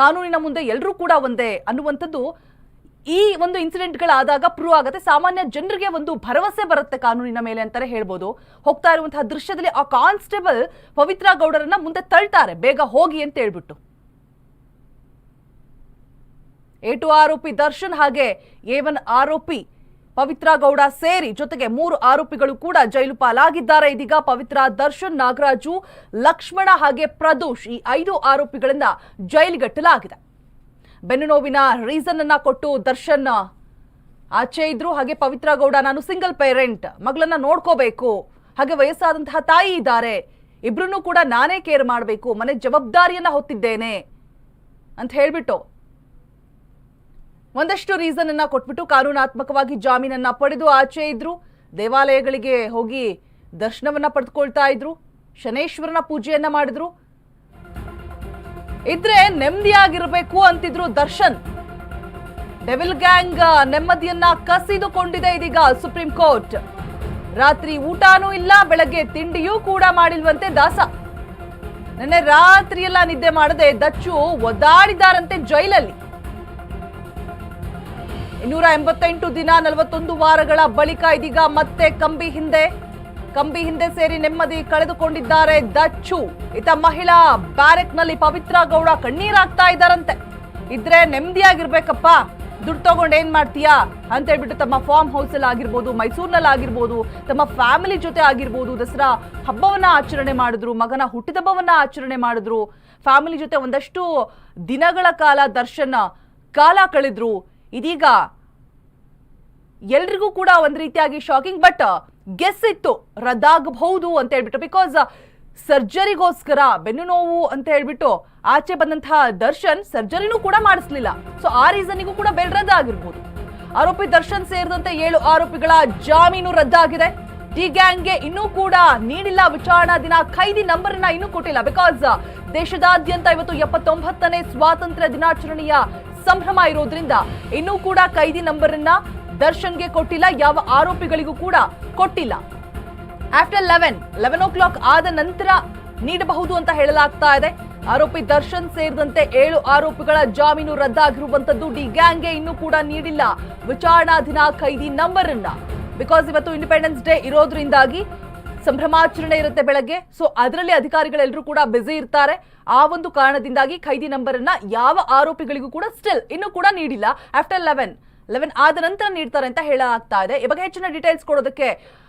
ಕಾನೂನಿನ ಮುಂದೆ ಎಲ್ಲರೂ ಕೂಡ ಒಂದೇ ಅನ್ನುವಂಥದ್ದು ಈ ಒಂದು ಇನ್ಸಿಡೆಂಟ್ಗಳಾದಾಗ ಪ್ರೂವ್ ಆಗುತ್ತೆ. ಸಾಮಾನ್ಯ ಜನರಿಗೆ ಒಂದು ಭರವಸೆ ಬರುತ್ತೆ ಕಾನೂನಿನ ಮೇಲೆ ಅಂತಾನೆ ಹೇಳ್ಬೋದು. ಹೋಗ್ತಾ ಇರುವಂತಹ ದೃಶ್ಯದಲ್ಲಿ ಆ ಕಾನ್ಸ್ಟೇಬಲ್ ಪವಿತ್ರ ಗೌಡರನ್ನ ಮುಂದೆ ತಳ್ತಾರೆ. ಬೇಗ ಹೋಗಿ ಅಂತ ಹೇಳ್ಬಿಟ್ಟು. ಎ ಟು ಆರೋಪಿ ದರ್ಶನ್ ಹಾಗೆ ಏವನ್ ಆರೋಪಿ ಪವಿತ್ರ ಗೌಡ ಸೇರಿ ಜೊತೆಗೆ ಮೂರು ಆರೋಪಿಗಳು ಕೂಡ ಜೈಲು ಪಾಲಾಗಿದ್ದಾರೆ. ಇದೀಗ ಪವಿತ್ರ ದರ್ಶನ್ ನಾಗರಾಜು, ಲಕ್ಷ್ಮಣ ಹಾಗೆ ಪ್ರದೋಷ್ ಈ ಐದು ಆರೋಪಿಗಳನ್ನ ಜೈಲಿಗಟ್ಟಲಾಗಿದೆ ಬೆನ್ನು ನೋವಿನ ರೀಸನ್ ಅನ್ನ ಕೊಟ್ಟು ದರ್ಶನ್ ಆಚೆ ಇದ್ರು. ಹಾಗೆ ಪವಿತ್ರ ಗೌಡ, ನಾನು ಸಿಂಗಲ್ ಪೇರೆಂಟ್ ಮಗಳನ್ನ ನೋಡ್ಕೋಬೇಕು. ಹಾಗೆ ವಯಸ್ಸಾದಂತಹ ತಾಯಿ ಇದ್ದಾರೆ. ಇಬ್ರು ಕೂಡ ನಾನೇ ಕೇರ್ ಮಾಡಬೇಕು. ಮನೆ ಜವಾಬ್ದಾರಿಯನ್ನ ಹೊತ್ತಿದ್ದೇನೆ ಅಂತ ಹೇಳ್ಬಿಟ್ಟು ಒಂದಷ್ಟು ರೀಸನ್ ಅನ್ನ ಕೊಟ್ಬಿಟ್ಟು ಕಾನೂನಾತ್ಮಕವಾಗಿ ಜಾಮೀನನ್ನ ಪಡೆದು ಆಚೆ ಇದ್ರು. ದೇವಾಲಯಗಳಿಗೆ ಹೋಗಿ ದರ್ಶನವನ್ನ ಪಡೆದುಕೊಳ್ತಾ ಇದ್ರು. ಶನೇಶ್ವರನ ಪೂಜೆಯನ್ನ ಮಾಡಿದ್ರು. ಇದ್ರೆ ನೆಮ್ಮದಿಯಾಗಿರ್ಬೇಕು ಅಂತಿದ್ರು ದರ್ಶನ್. ಡೆವಿಲ್ ಗ್ಯಾಂಗ್ ನೆಮ್ಮದಿಯನ್ನ ಕಸಿದುಕೊಂಡಿದೆ ಇದೀಗ ಸುಪ್ರೀಂ ಕೋರ್ಟ್ ರಾತ್ರಿ ಊಟನೂ ಇಲ್ಲ, ಬೆಳಗ್ಗೆ ತಿಂಡಿಯೂ ಕೂಡ ಮಾಡಿಲ್ವಂತೆ ದಾಸ. ನಿನ್ನೆ ರಾತ್ರಿ ಎಲ್ಲ ನಿದ್ದೆ ಮಾಡದೆ ದಚ್ಚು ಒದ್ದಾಡಿದಾರಂತೆ ಜೈಲಲ್ಲಿ. ಇನ್ನೂರ ಎಂಬತ್ತೆಂಟು ದಿನ ನಲವತ್ತೊಂದು ವಾರಗಳ ಬಳಿಕ ಇದೀಗ ಮತ್ತೆ ಕಂಬಿ ಹಿಂದೆ ಕಂಬಿ ಹಿಂದೆ ಸೇರಿ ನೆಮ್ಮದಿ ಕಳೆದುಕೊಂಡಿದ್ದಾರೆ ದಚ್ಚು. ಇತ ಮಹಿಳಾ ಬ್ಯಾರೆಕ್ನಲ್ಲಿ ಪವಿತ್ರ ಗೌಡ ಕಣ್ಣೀರಾಗ್ತಾ ಇದ್ದಾರಂತೆ. ಇದ್ರೆ ನೆಮ್ಮದಿಯಾಗಿರ್ಬೇಕಪ್ಪ. ದುಡ್ಡು ತಗೊಂಡು ಏನ್ ಮಾಡ್ತೀಯಾ? ಅಂತ ಹೇಳ್ಬಿಟ್ಟು ತಮ್ಮ ಫಾರ್ಮ್ ಹೌಸ್ ಅಲ್ಲಿ ಆಗಿರ್ಬೋದು, ಮೈಸೂರಿನಲ್ಲಿ ಆಗಿರ್ಬೋದು, ತಮ್ಮ ಫ್ಯಾಮಿಲಿ ಜೊತೆ ಆಗಿರ್ಬೋದು ದಸರಾ ಹಬ್ಬವನ್ನ ಆಚರಣೆ ಮಾಡಿದ್ರು, ಮಗನ ಹುಟ್ಟಿದಬ್ಬವನ್ನ ಆಚರಣೆ ಮಾಡಿದ್ರು. ಫ್ಯಾಮಿಲಿ ಜೊತೆ ಒಂದಷ್ಟು ದಿನಗಳ ಕಾಲ ದರ್ಶನ, ಕಾಲ ಕಳೆದ್ರು. ಇದೀಗ ಎಲ್ರಿಗೂ ಕೂಡ ಒಂದ್ ರೀತಿಯಾಗಿ ಶಾಕಿಂಗ್ ಬಟ್ ಗೆಸ್ ಇತ್ತು, ರದ್ದಾಗಬಹುದು ಅಂತ ಹೇಳ್ಬಿಟ್ಟು ಬಿಕಾಸ್ ಸರ್ಜರಿಗೋಸ್ಕರ ಬೆನ್ನು ನೋವು ಅಂತ ಹೇಳ್ಬಿಟ್ಟು ಆಚೆ ಬಂದಂತಹ ದರ್ಶನ್ ಸರ್ಜರಿನೂ ಕೂಡ ಮಾಡಿಸ್ಲಿಲ್ಲ. ಸೊ ಆ ರೀಸನ್ನಿಗೂ ಕೂಡ ಬೆಲ್ ರದ್ದಾಗಿರ್ಬೋದು. ಆರೋಪಿ ದರ್ಶನ್ ಸೇರಿದಂತೆ ಏಳು ಆರೋಪಿಗಳ ಜಾಮೀನು ರದ್ದಾಗಿದೆ. ಡಿ ಗ್ಯಾಂಗ್ಗೆ ಇನ್ನೂ ಕೂಡ ನೀಡಿಲ್ಲ ವಿಚಾರಣಾ ದಿನ, ಖೈದಿ ನಂಬರ್ ಇನ್ನೂ ಕೊಟ್ಟಿಲ್ಲ. ಬಿಕಾಸ್ ದೇಶದಾದ್ಯಂತ ಇವತ್ತು ಎಪ್ಪತ್ತೊಂಬತ್ತನೇ ಸ್ವಾತಂತ್ರ್ಯ ದಿನಾಚರಣೆಯ ಸಂಭ್ರಮ ಇರೋದ್ರಿಂದ ಇನ್ನೂ ಕೂಡ ಕೈದಿ ನಂಬರನ್ನ ದರ್ಶನ್ಗೆ ಕೊಟ್ಟಿಲ್ಲ, ಯಾವ ಆರೋಪಿಗಳಿಗೂ ಕೂಡ ಕೊಟ್ಟಿಲ್ಲ. After eleven eleven o'clock ಆದ ನಂತರ ನೀಡಬಹುದು ಅಂತ ಹೇಳಲಾಗ್ತಾ ಇದೆ. ಆರೋಪಿ ದರ್ಶನ್ ಸೇರಿದಂತೆ ಏಳು ಆರೋಪಿಗಳ ಜಾಮೀನು ರದ್ದಾಗಿರುವಂತದ್ದು ಡಿ ಗ್ಯಾಂಗ್ಗೆ ಇನ್ನೂ ಕೂಡ ನೀಡಿಲ್ಲ. ವಿಚಾರಣಾ ದಿನ ಖೈದಿ ನಂಬರ್ ಅನ್ನ ಬಿಕಾಸ್ ಇವತ್ತು ಇಂಡಿಪೆಂಡೆನ್ಸ್ ಡೇ ಇರೋದ್ರಿಂದಾಗಿ ಸಂಭ್ರಮಾಚರಣೆ ಇರುತ್ತೆ ಬೆಳಗ್ಗೆ. ಸೊ ಅದರಲ್ಲಿ ಅಧಿಕಾರಿಗಳೆಲ್ಲರೂ ಕೂಡ ಬ್ಯುಸಿ ಇರ್ತಾರೆ. ಆ ಒಂದು ಕಾರಣದಿಂದಾಗಿ ಖೈದಿ ನಂಬರ್ ಅನ್ನ ಯಾವ ಆರೋಪಿಗಳಿಗೂ ಕೂಡ ಸ್ಟಿಲ್ ಇನ್ನೂ ಕೂಡ ನೀಡಿಲ್ಲ. ಆಫ್ಟರ್ ಲೆವೆನ್ ಲೆವೆನ್ ಆದ ನಂತರ ನೀಡ್ತಾರೆ ಅಂತ ಹೇಳಲಾಗ್ತಾ ಇದೆ. ಈ ಬಗ್ಗೆ ಹೆಚ್ಚಿನ ಡೀಟೇಲ್ಸ್ ಕೊಡೋದಕ್ಕೆ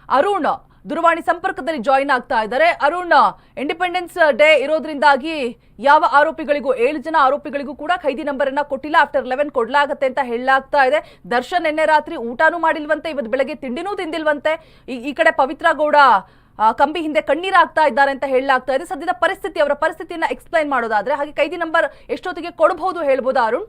ಅರುಣ್ ದೂರವಾಣಿ ಸಂಪರ್ಕದಲ್ಲಿ ಜಾಯಿನ್ ಆಗ್ತಾ ಇದ್ದಾರೆ. ಅರುಣ್ ಇಂಡಿಪೆಂಡೆನ್ಸ್ ಡೇ ಇರೋದ್ರಿಂದಾಗಿ ಯಾವ ಆರೋಪಿಗಳಿಗೂ, ಏಳು ಜನ ಆರೋಪಿಗಳಿಗೂ ಕೂಡ ಖೈದಿ ನಂಬರ್ ಅನ್ನ ಕೊಟ್ಟಿಲ್ಲ. ಆಫ್ಟರ್ ಲೆವೆನ್ ಕೊಡಲಾಗತ್ತೆ ಅಂತ ಹೇಳಲಾಗ್ತಾ ಇದೆ. ದರ್ಶನ್ ನಿನ್ನೆ ರಾತ್ರಿ ಊಟನೂ ಮಾಡಿಲ್ವಂತೆ. ಇವತ್ತು ಬೆಳಗ್ಗೆ ತಿಂಡಿನೂ ತಿಂದಿಲ್ವಂತೆ. ಈ- ಕಡೆ ಪವಿತ್ರ ಗೌಡ ಕಂಬಿ ಹಿಂದೆ ಕಣ್ಣೀರಾಗ್ತಾ ಇದ್ದಾರೆ ಅಂತ ಹೇಳಲಾಗ್ತಾ ಇದೆ. ಸದ್ಯದ ಪರಿಸ್ಥಿತಿ, ಅವರ ಪರಿಸ್ಥಿತಿಯನ್ನ ಎಕ್ಸ್ಪ್ಲೈನ್ ಮಾಡೋದಾದ್ರೆ, ಹಾಗೆ ಕೈದಿ ನಂಬರ್ ಎಷ್ಟೊತ್ತಿಗೆ ಕೊಡಬಹುದು ಹೇಳ್ಬೋದು ಅರುಣ್?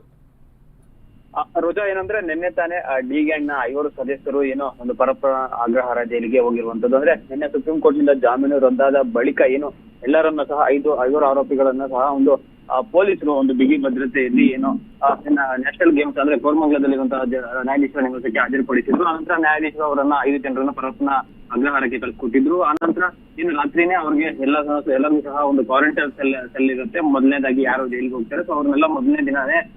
ರೋಜಾ, ಏನಂದ್ರೆ ನಿನ್ನೆ ತಾನೇ ಡಿ ಗ್ಯಾಂಗ್ನ ಐವರು ಸದಸ್ಯರು ಏನೋ ಒಂದು ಪರಪರ ಆಗ್ರಹಾರ ಜೈಲಿಗೆ ಹೋಗಿರುವಂತದ್ದು ಅಂದ್ರೆ ನಿನ್ನೆ ಸುಪ್ರೀಂ ಕೋರ್ಟ್ನಿಂದ ಜಾಮೀನು ರದ್ದಾದ ಬಳಿಕ ಏನು ಎಲ್ಲರನ್ನ ಸಹ ಐದು, ಐವರು ಆರೋಪಿಗಳನ್ನ ಸಹ ಒಂದು ಪೊಲೀಸರು ಒಂದು ಬಿಗಿ ಭದ್ರತೆಯಲ್ಲಿ ಏನು ನ್ಯಾಷನಲ್ ಗೇಮ್ಸ್ ಅಂದ್ರೆ ಕೋರ್ಮಂಗಲದಲ್ಲಿರುವಂತಹ ಜ- ನ್ಯಾಯಾಧೀಶರ ನಿವಾಸಕ್ಕೆ ಹಾಜರುಪಡಿಸಿದ್ರು. ಆನಂತರ ನ್ಯಾಯಾಧೀಶರು ಅವರನ್ನ ಐದು ಜನರನ್ನ ಪರಸ್ಪರ ಅಗ್ರಹಾರಕ್ಕೆ ಕಳಿಸ್ಕೊಟ್ಟಿದ್ರು. ಆನಂತರ ಇನ್ನು ರಾತ್ರಿನೇ ಅವ್ರಿಗೆ ಎಲ್ಲ ಎಲ್ಲರೂ ಸಹ ಒಂದು ಕ್ವಾರಂಟೈನ್ ಸೆಲ್ ಸೆಲ್ ಇರುತ್ತೆ. ಮೊದಲನೇದಾಗಿ ಯಾರು ಜೈಲಿಗೆ ಹೋಗ್ತಾರೆ. ಸೊ ಅವ್ರನ್ನೆಲ್ಲ ಮೊದಲನೇ ದಿನಾನೇ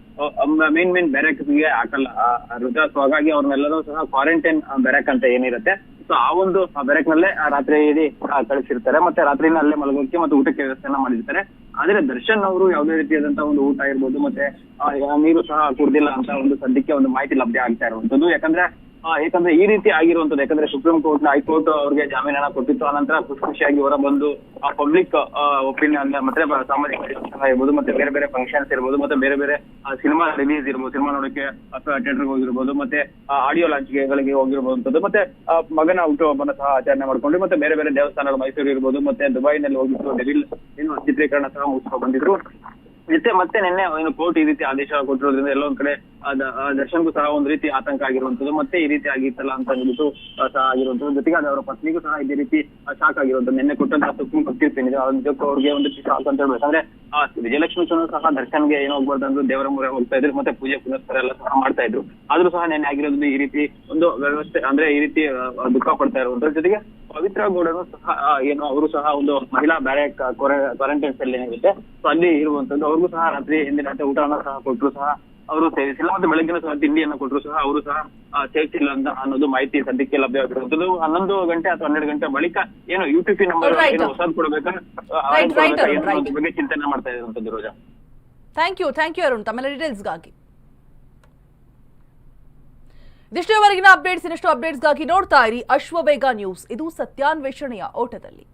ಮೇನ್ ಮೇನ್ಗೆ ಹಾಕಲ್ಲ ರುಜಾ ಸೊ ಹಾಗಾಗಿ ಅವ್ರನ್ನೆಲ್ಲರೂ ಸಹ ಕ್ವಾರಂಟೈನ್ ಬ್ಯಾರಕ್ ಅಂತ ಏನಿರುತ್ತೆ. ಸೊ ಆ ಒಂದು ಬ್ಯಾರಕ್ ನಲ್ಲೇ ರಾತ್ರಿ ಕಳಿಸಿರ್ತಾರೆ. ಮತ್ತೆ ರಾತ್ರಿನ ಅಲ್ಲೇ ಮಲಗೋಕೆ ಮತ್ತೆ ಊಟಕ್ಕೆ ವ್ಯವಸ್ಥೆನ ಮಾಡಿರ್ತಾರೆ. ಆದ್ರೆ ದರ್ಶನ್ ಅವರು ಯಾವುದೇ ರೀತಿಯಾದಂತಹ ಒಂದು ಊಟ ಇರ್ಬೋದು, ಮತ್ತೆ ನೀರು ಸಹ ಕುಡ್ದಿಲ್ಲ ಅಂತ ಒಂದು ಸದ್ಯಕ್ಕೆ ಒಂದು ಮಾಹಿತಿ ಲಭ್ಯ ಆಗ್ತಾ ಇರುವಂತದ್ದು ಯಾಕಂದ್ರೆ ಯಾಕಂದ್ರೆ ಈ ರೀತಿ ಆಗಿರುವಂತದ್ದು ಯಾಕಂದ್ರೆ ಸುಪ್ರೀಂ ಕೋರ್ಟ್ನ ಹೈಕೋರ್ಟ್ ಅವ್ರಿಗೆ ಜಾಮೀನನ್ನ ಕೊಟ್ಟಿತ್ತು. ಆನಂತರ ಖುಷಿ ಖುಷಿಯಾಗಿ ಹೊರ ಬಂದು ಪಬ್ಲಿಕ್ ಒಪಿನಿಯನ್ ಮತ್ತೆ ಸಾಮಾಜಿಕ ಇರ್ಬೋದು ಮತ್ತೆ ಬೇರೆ ಬೇರೆ ಫಂಕ್ಷನ್ಸ್ ಇರ್ಬೋದು, ಮತ್ತೆ ಬೇರೆ ಬೇರೆ ಸಿನಿಮಾ ರಿಲೀಸ್ ಇರ್ಬೋದು ಸಿನಿಮಾ ನೋಡಕ್ಕೆ ಅಥವಾ ಥಿಯೇಟರ್ ಹೋಗಿರ್ಬೋದು, ಮತ್ತೆ ಆಡಿಯೋ ಲಾಂಚ್ಗಳಿಗೆ ಹೋಗಿರ್ಬೋದು ಮತ್ತೆ ಮಗನ ಹುಟ್ಟುಹಬ್ಬನ ಸಹ ಆಚರಣೆ ಮಾಡ್ಕೊಂಡು, ಮತ್ತೆ ಬೇರೆ ಬೇರೆ ದೇವಸ್ಥಾನಗಳು ಮೈಸೂರು ಇರ್ಬೋದು, ಮತ್ತೆ ದುಬೈನಲ್ಲಿ ಹೋಗಿತ್ತು ಡೆವಿಲ್ ಏನು ಚಿತ್ರೀಕರಣ ಸಹ ಮುಗಿಸ್ಕೊಂಡು ಬಂದಿದ್ರು. ಮತ್ತೆ ಮತ್ತೆ ನಿನ್ನೆ ಏನು ಕೋರ್ಟ್ ಈ ರೀತಿ ಆದೇಶ ಕೊಟ್ಟಿರೋದ್ರಿಂದ ಎಲ್ಲೊಂದ್ ಕಡೆ ದರ್ಶನ್ಗೂ ಸಹ ಒಂದ್ ರೀತಿ ಆತಂಕ ಆಗಿರುವಂತದ್ದು, ಮತ್ತೆ ಈ ರೀತಿ ಆಗಿತ್ತಲ್ಲ ಅಂತ ಹೇಳ್ಬಿಟ್ಟು ಸಹ ಆಗಿರುವಂತದ್ದು. ಜೊತೆಗೆ ಅದು ಅವರ ಪತ್ನಿಗೂ ಸಹ ಇದೇ ರೀತಿ ಶಾಕ್ ಆಗಿರುವಂತದ್ದು. ನಿನ್ನೆ ಕೊಟ್ಟಂತಹ ಸುಪ್ರೀಂ ಕೊಟ್ಟಿರ್ತೀನಿ ನಿಜಕ್ಕೂ ಅವ್ರಿಗೆ ಒಂದು ಅಂತ ಹೇಳ್ಬೇಕು. ಅಂದ್ರೆ ವಿಜಯಲಕ್ಷ್ಮಿ ವಿಜಯಲಕ್ಷ್ಮಿ ಸಹ ದರ್ಶನ್ಗೆ ಏನೋ ಹೋಗ್ಬಾರ್ದು ಅಂದ್ರೆ ದೇವರ ಮೂರೆ ಹೋಗ್ತಾ ಇದ್ರು, ಮತ್ತೆ ಪೂಜೆ ಪುನಸ್ಕಾರ ಎಲ್ಲ ಸಹ ಮಾಡ್ತಾ ಇದ್ರು. ಆದ್ರೂ ಸಹ ನೆನ್ನೆ ಆಗಿರೋದು ಈ ರೀತಿ ಒಂದು ವ್ಯವಸ್ಥೆ, ಅಂದ್ರೆ ಈ ರೀತಿ ದುಃಖ ಪಡ್ತಾ ಇರುವಂತದ್ದು. ಜೊತೆಗೆ ಪವಿತ್ರ ಗೌಡರು ಸಹ ಏನು ಅವರು ಸಹ ಒಂದು ಮಹಿಳಾ ಬ್ಯಾರೆ ಕ್ವಾರಂಟೈನ್ ಅಲ್ಲಿ ಏನಿರುತ್ತೆ, ಸೊ ಅಲ್ಲಿ ಇರುವಂತದ್ದು. ಅವ್ರಿಗೂ ಸಹ ರಾತ್ರಿ ಹಿಂದಿನ ರಾತ್ರಿ ಊಟನ ಸಹ ಕೊಟ್ಟರು ಸಹ ಅವರು ಸೇವಿಸಿಲ್ಲ ಮತ್ತೆ ಬೆಳಗ್ಗಿನ ಸಹ ತಿಂಡಿಯನ್ನು ಕೊಟ್ಟರು ಸಹ ಅವರು ಸಹ ಸೇವಿಸಿಲ್ಲ ಅಂತ ಅನ್ನೋದು ಮಾಹಿತಿ ಸದ್ಯಕ್ಕೆ ಲಭ್ಯವಾಗಿರುವಂತದ್ದು ಹನ್ನೊಂದು ಗಂಟೆ ಅಥವಾ ಹನ್ನೆರಡು ಗಂಟೆ ಬಳಿಕ ಏನು ಯುಟಿಪಿ ನಂಬರ್ ಹೊಸದು ಕೊಡಬೇಕಾ? Right, right, Arun, right. ಅದ್ರ ಬಗ್ಗೆ ಚಿಂತನೆ ಮಾಡ್ತಾ ಇರುವಂತದ್ದು Roja. Thank you thank you Arun ತಮ್ಮೆಲ್ಲ ಡೀಟೇಲ್ಸ್ಗಾಗಿ ಇದಿಷ್ಟೇವರೆಗಿನ ಅಪ್ಡೇಟ್ಸ್ ಇನ್ನಷ್ಟು ಅಪ್ಡೇಟ್ಸ್ಗಾಗಿ ನೋಡ್ತಾ ಇರಿ ಅಶ್ವಬೇಗ ನ್ಯೂಸ್ ಇದು ಸತ್ಯಾನ್ವೇಷಣೆಯ ಓಟದಲ್ಲಿ.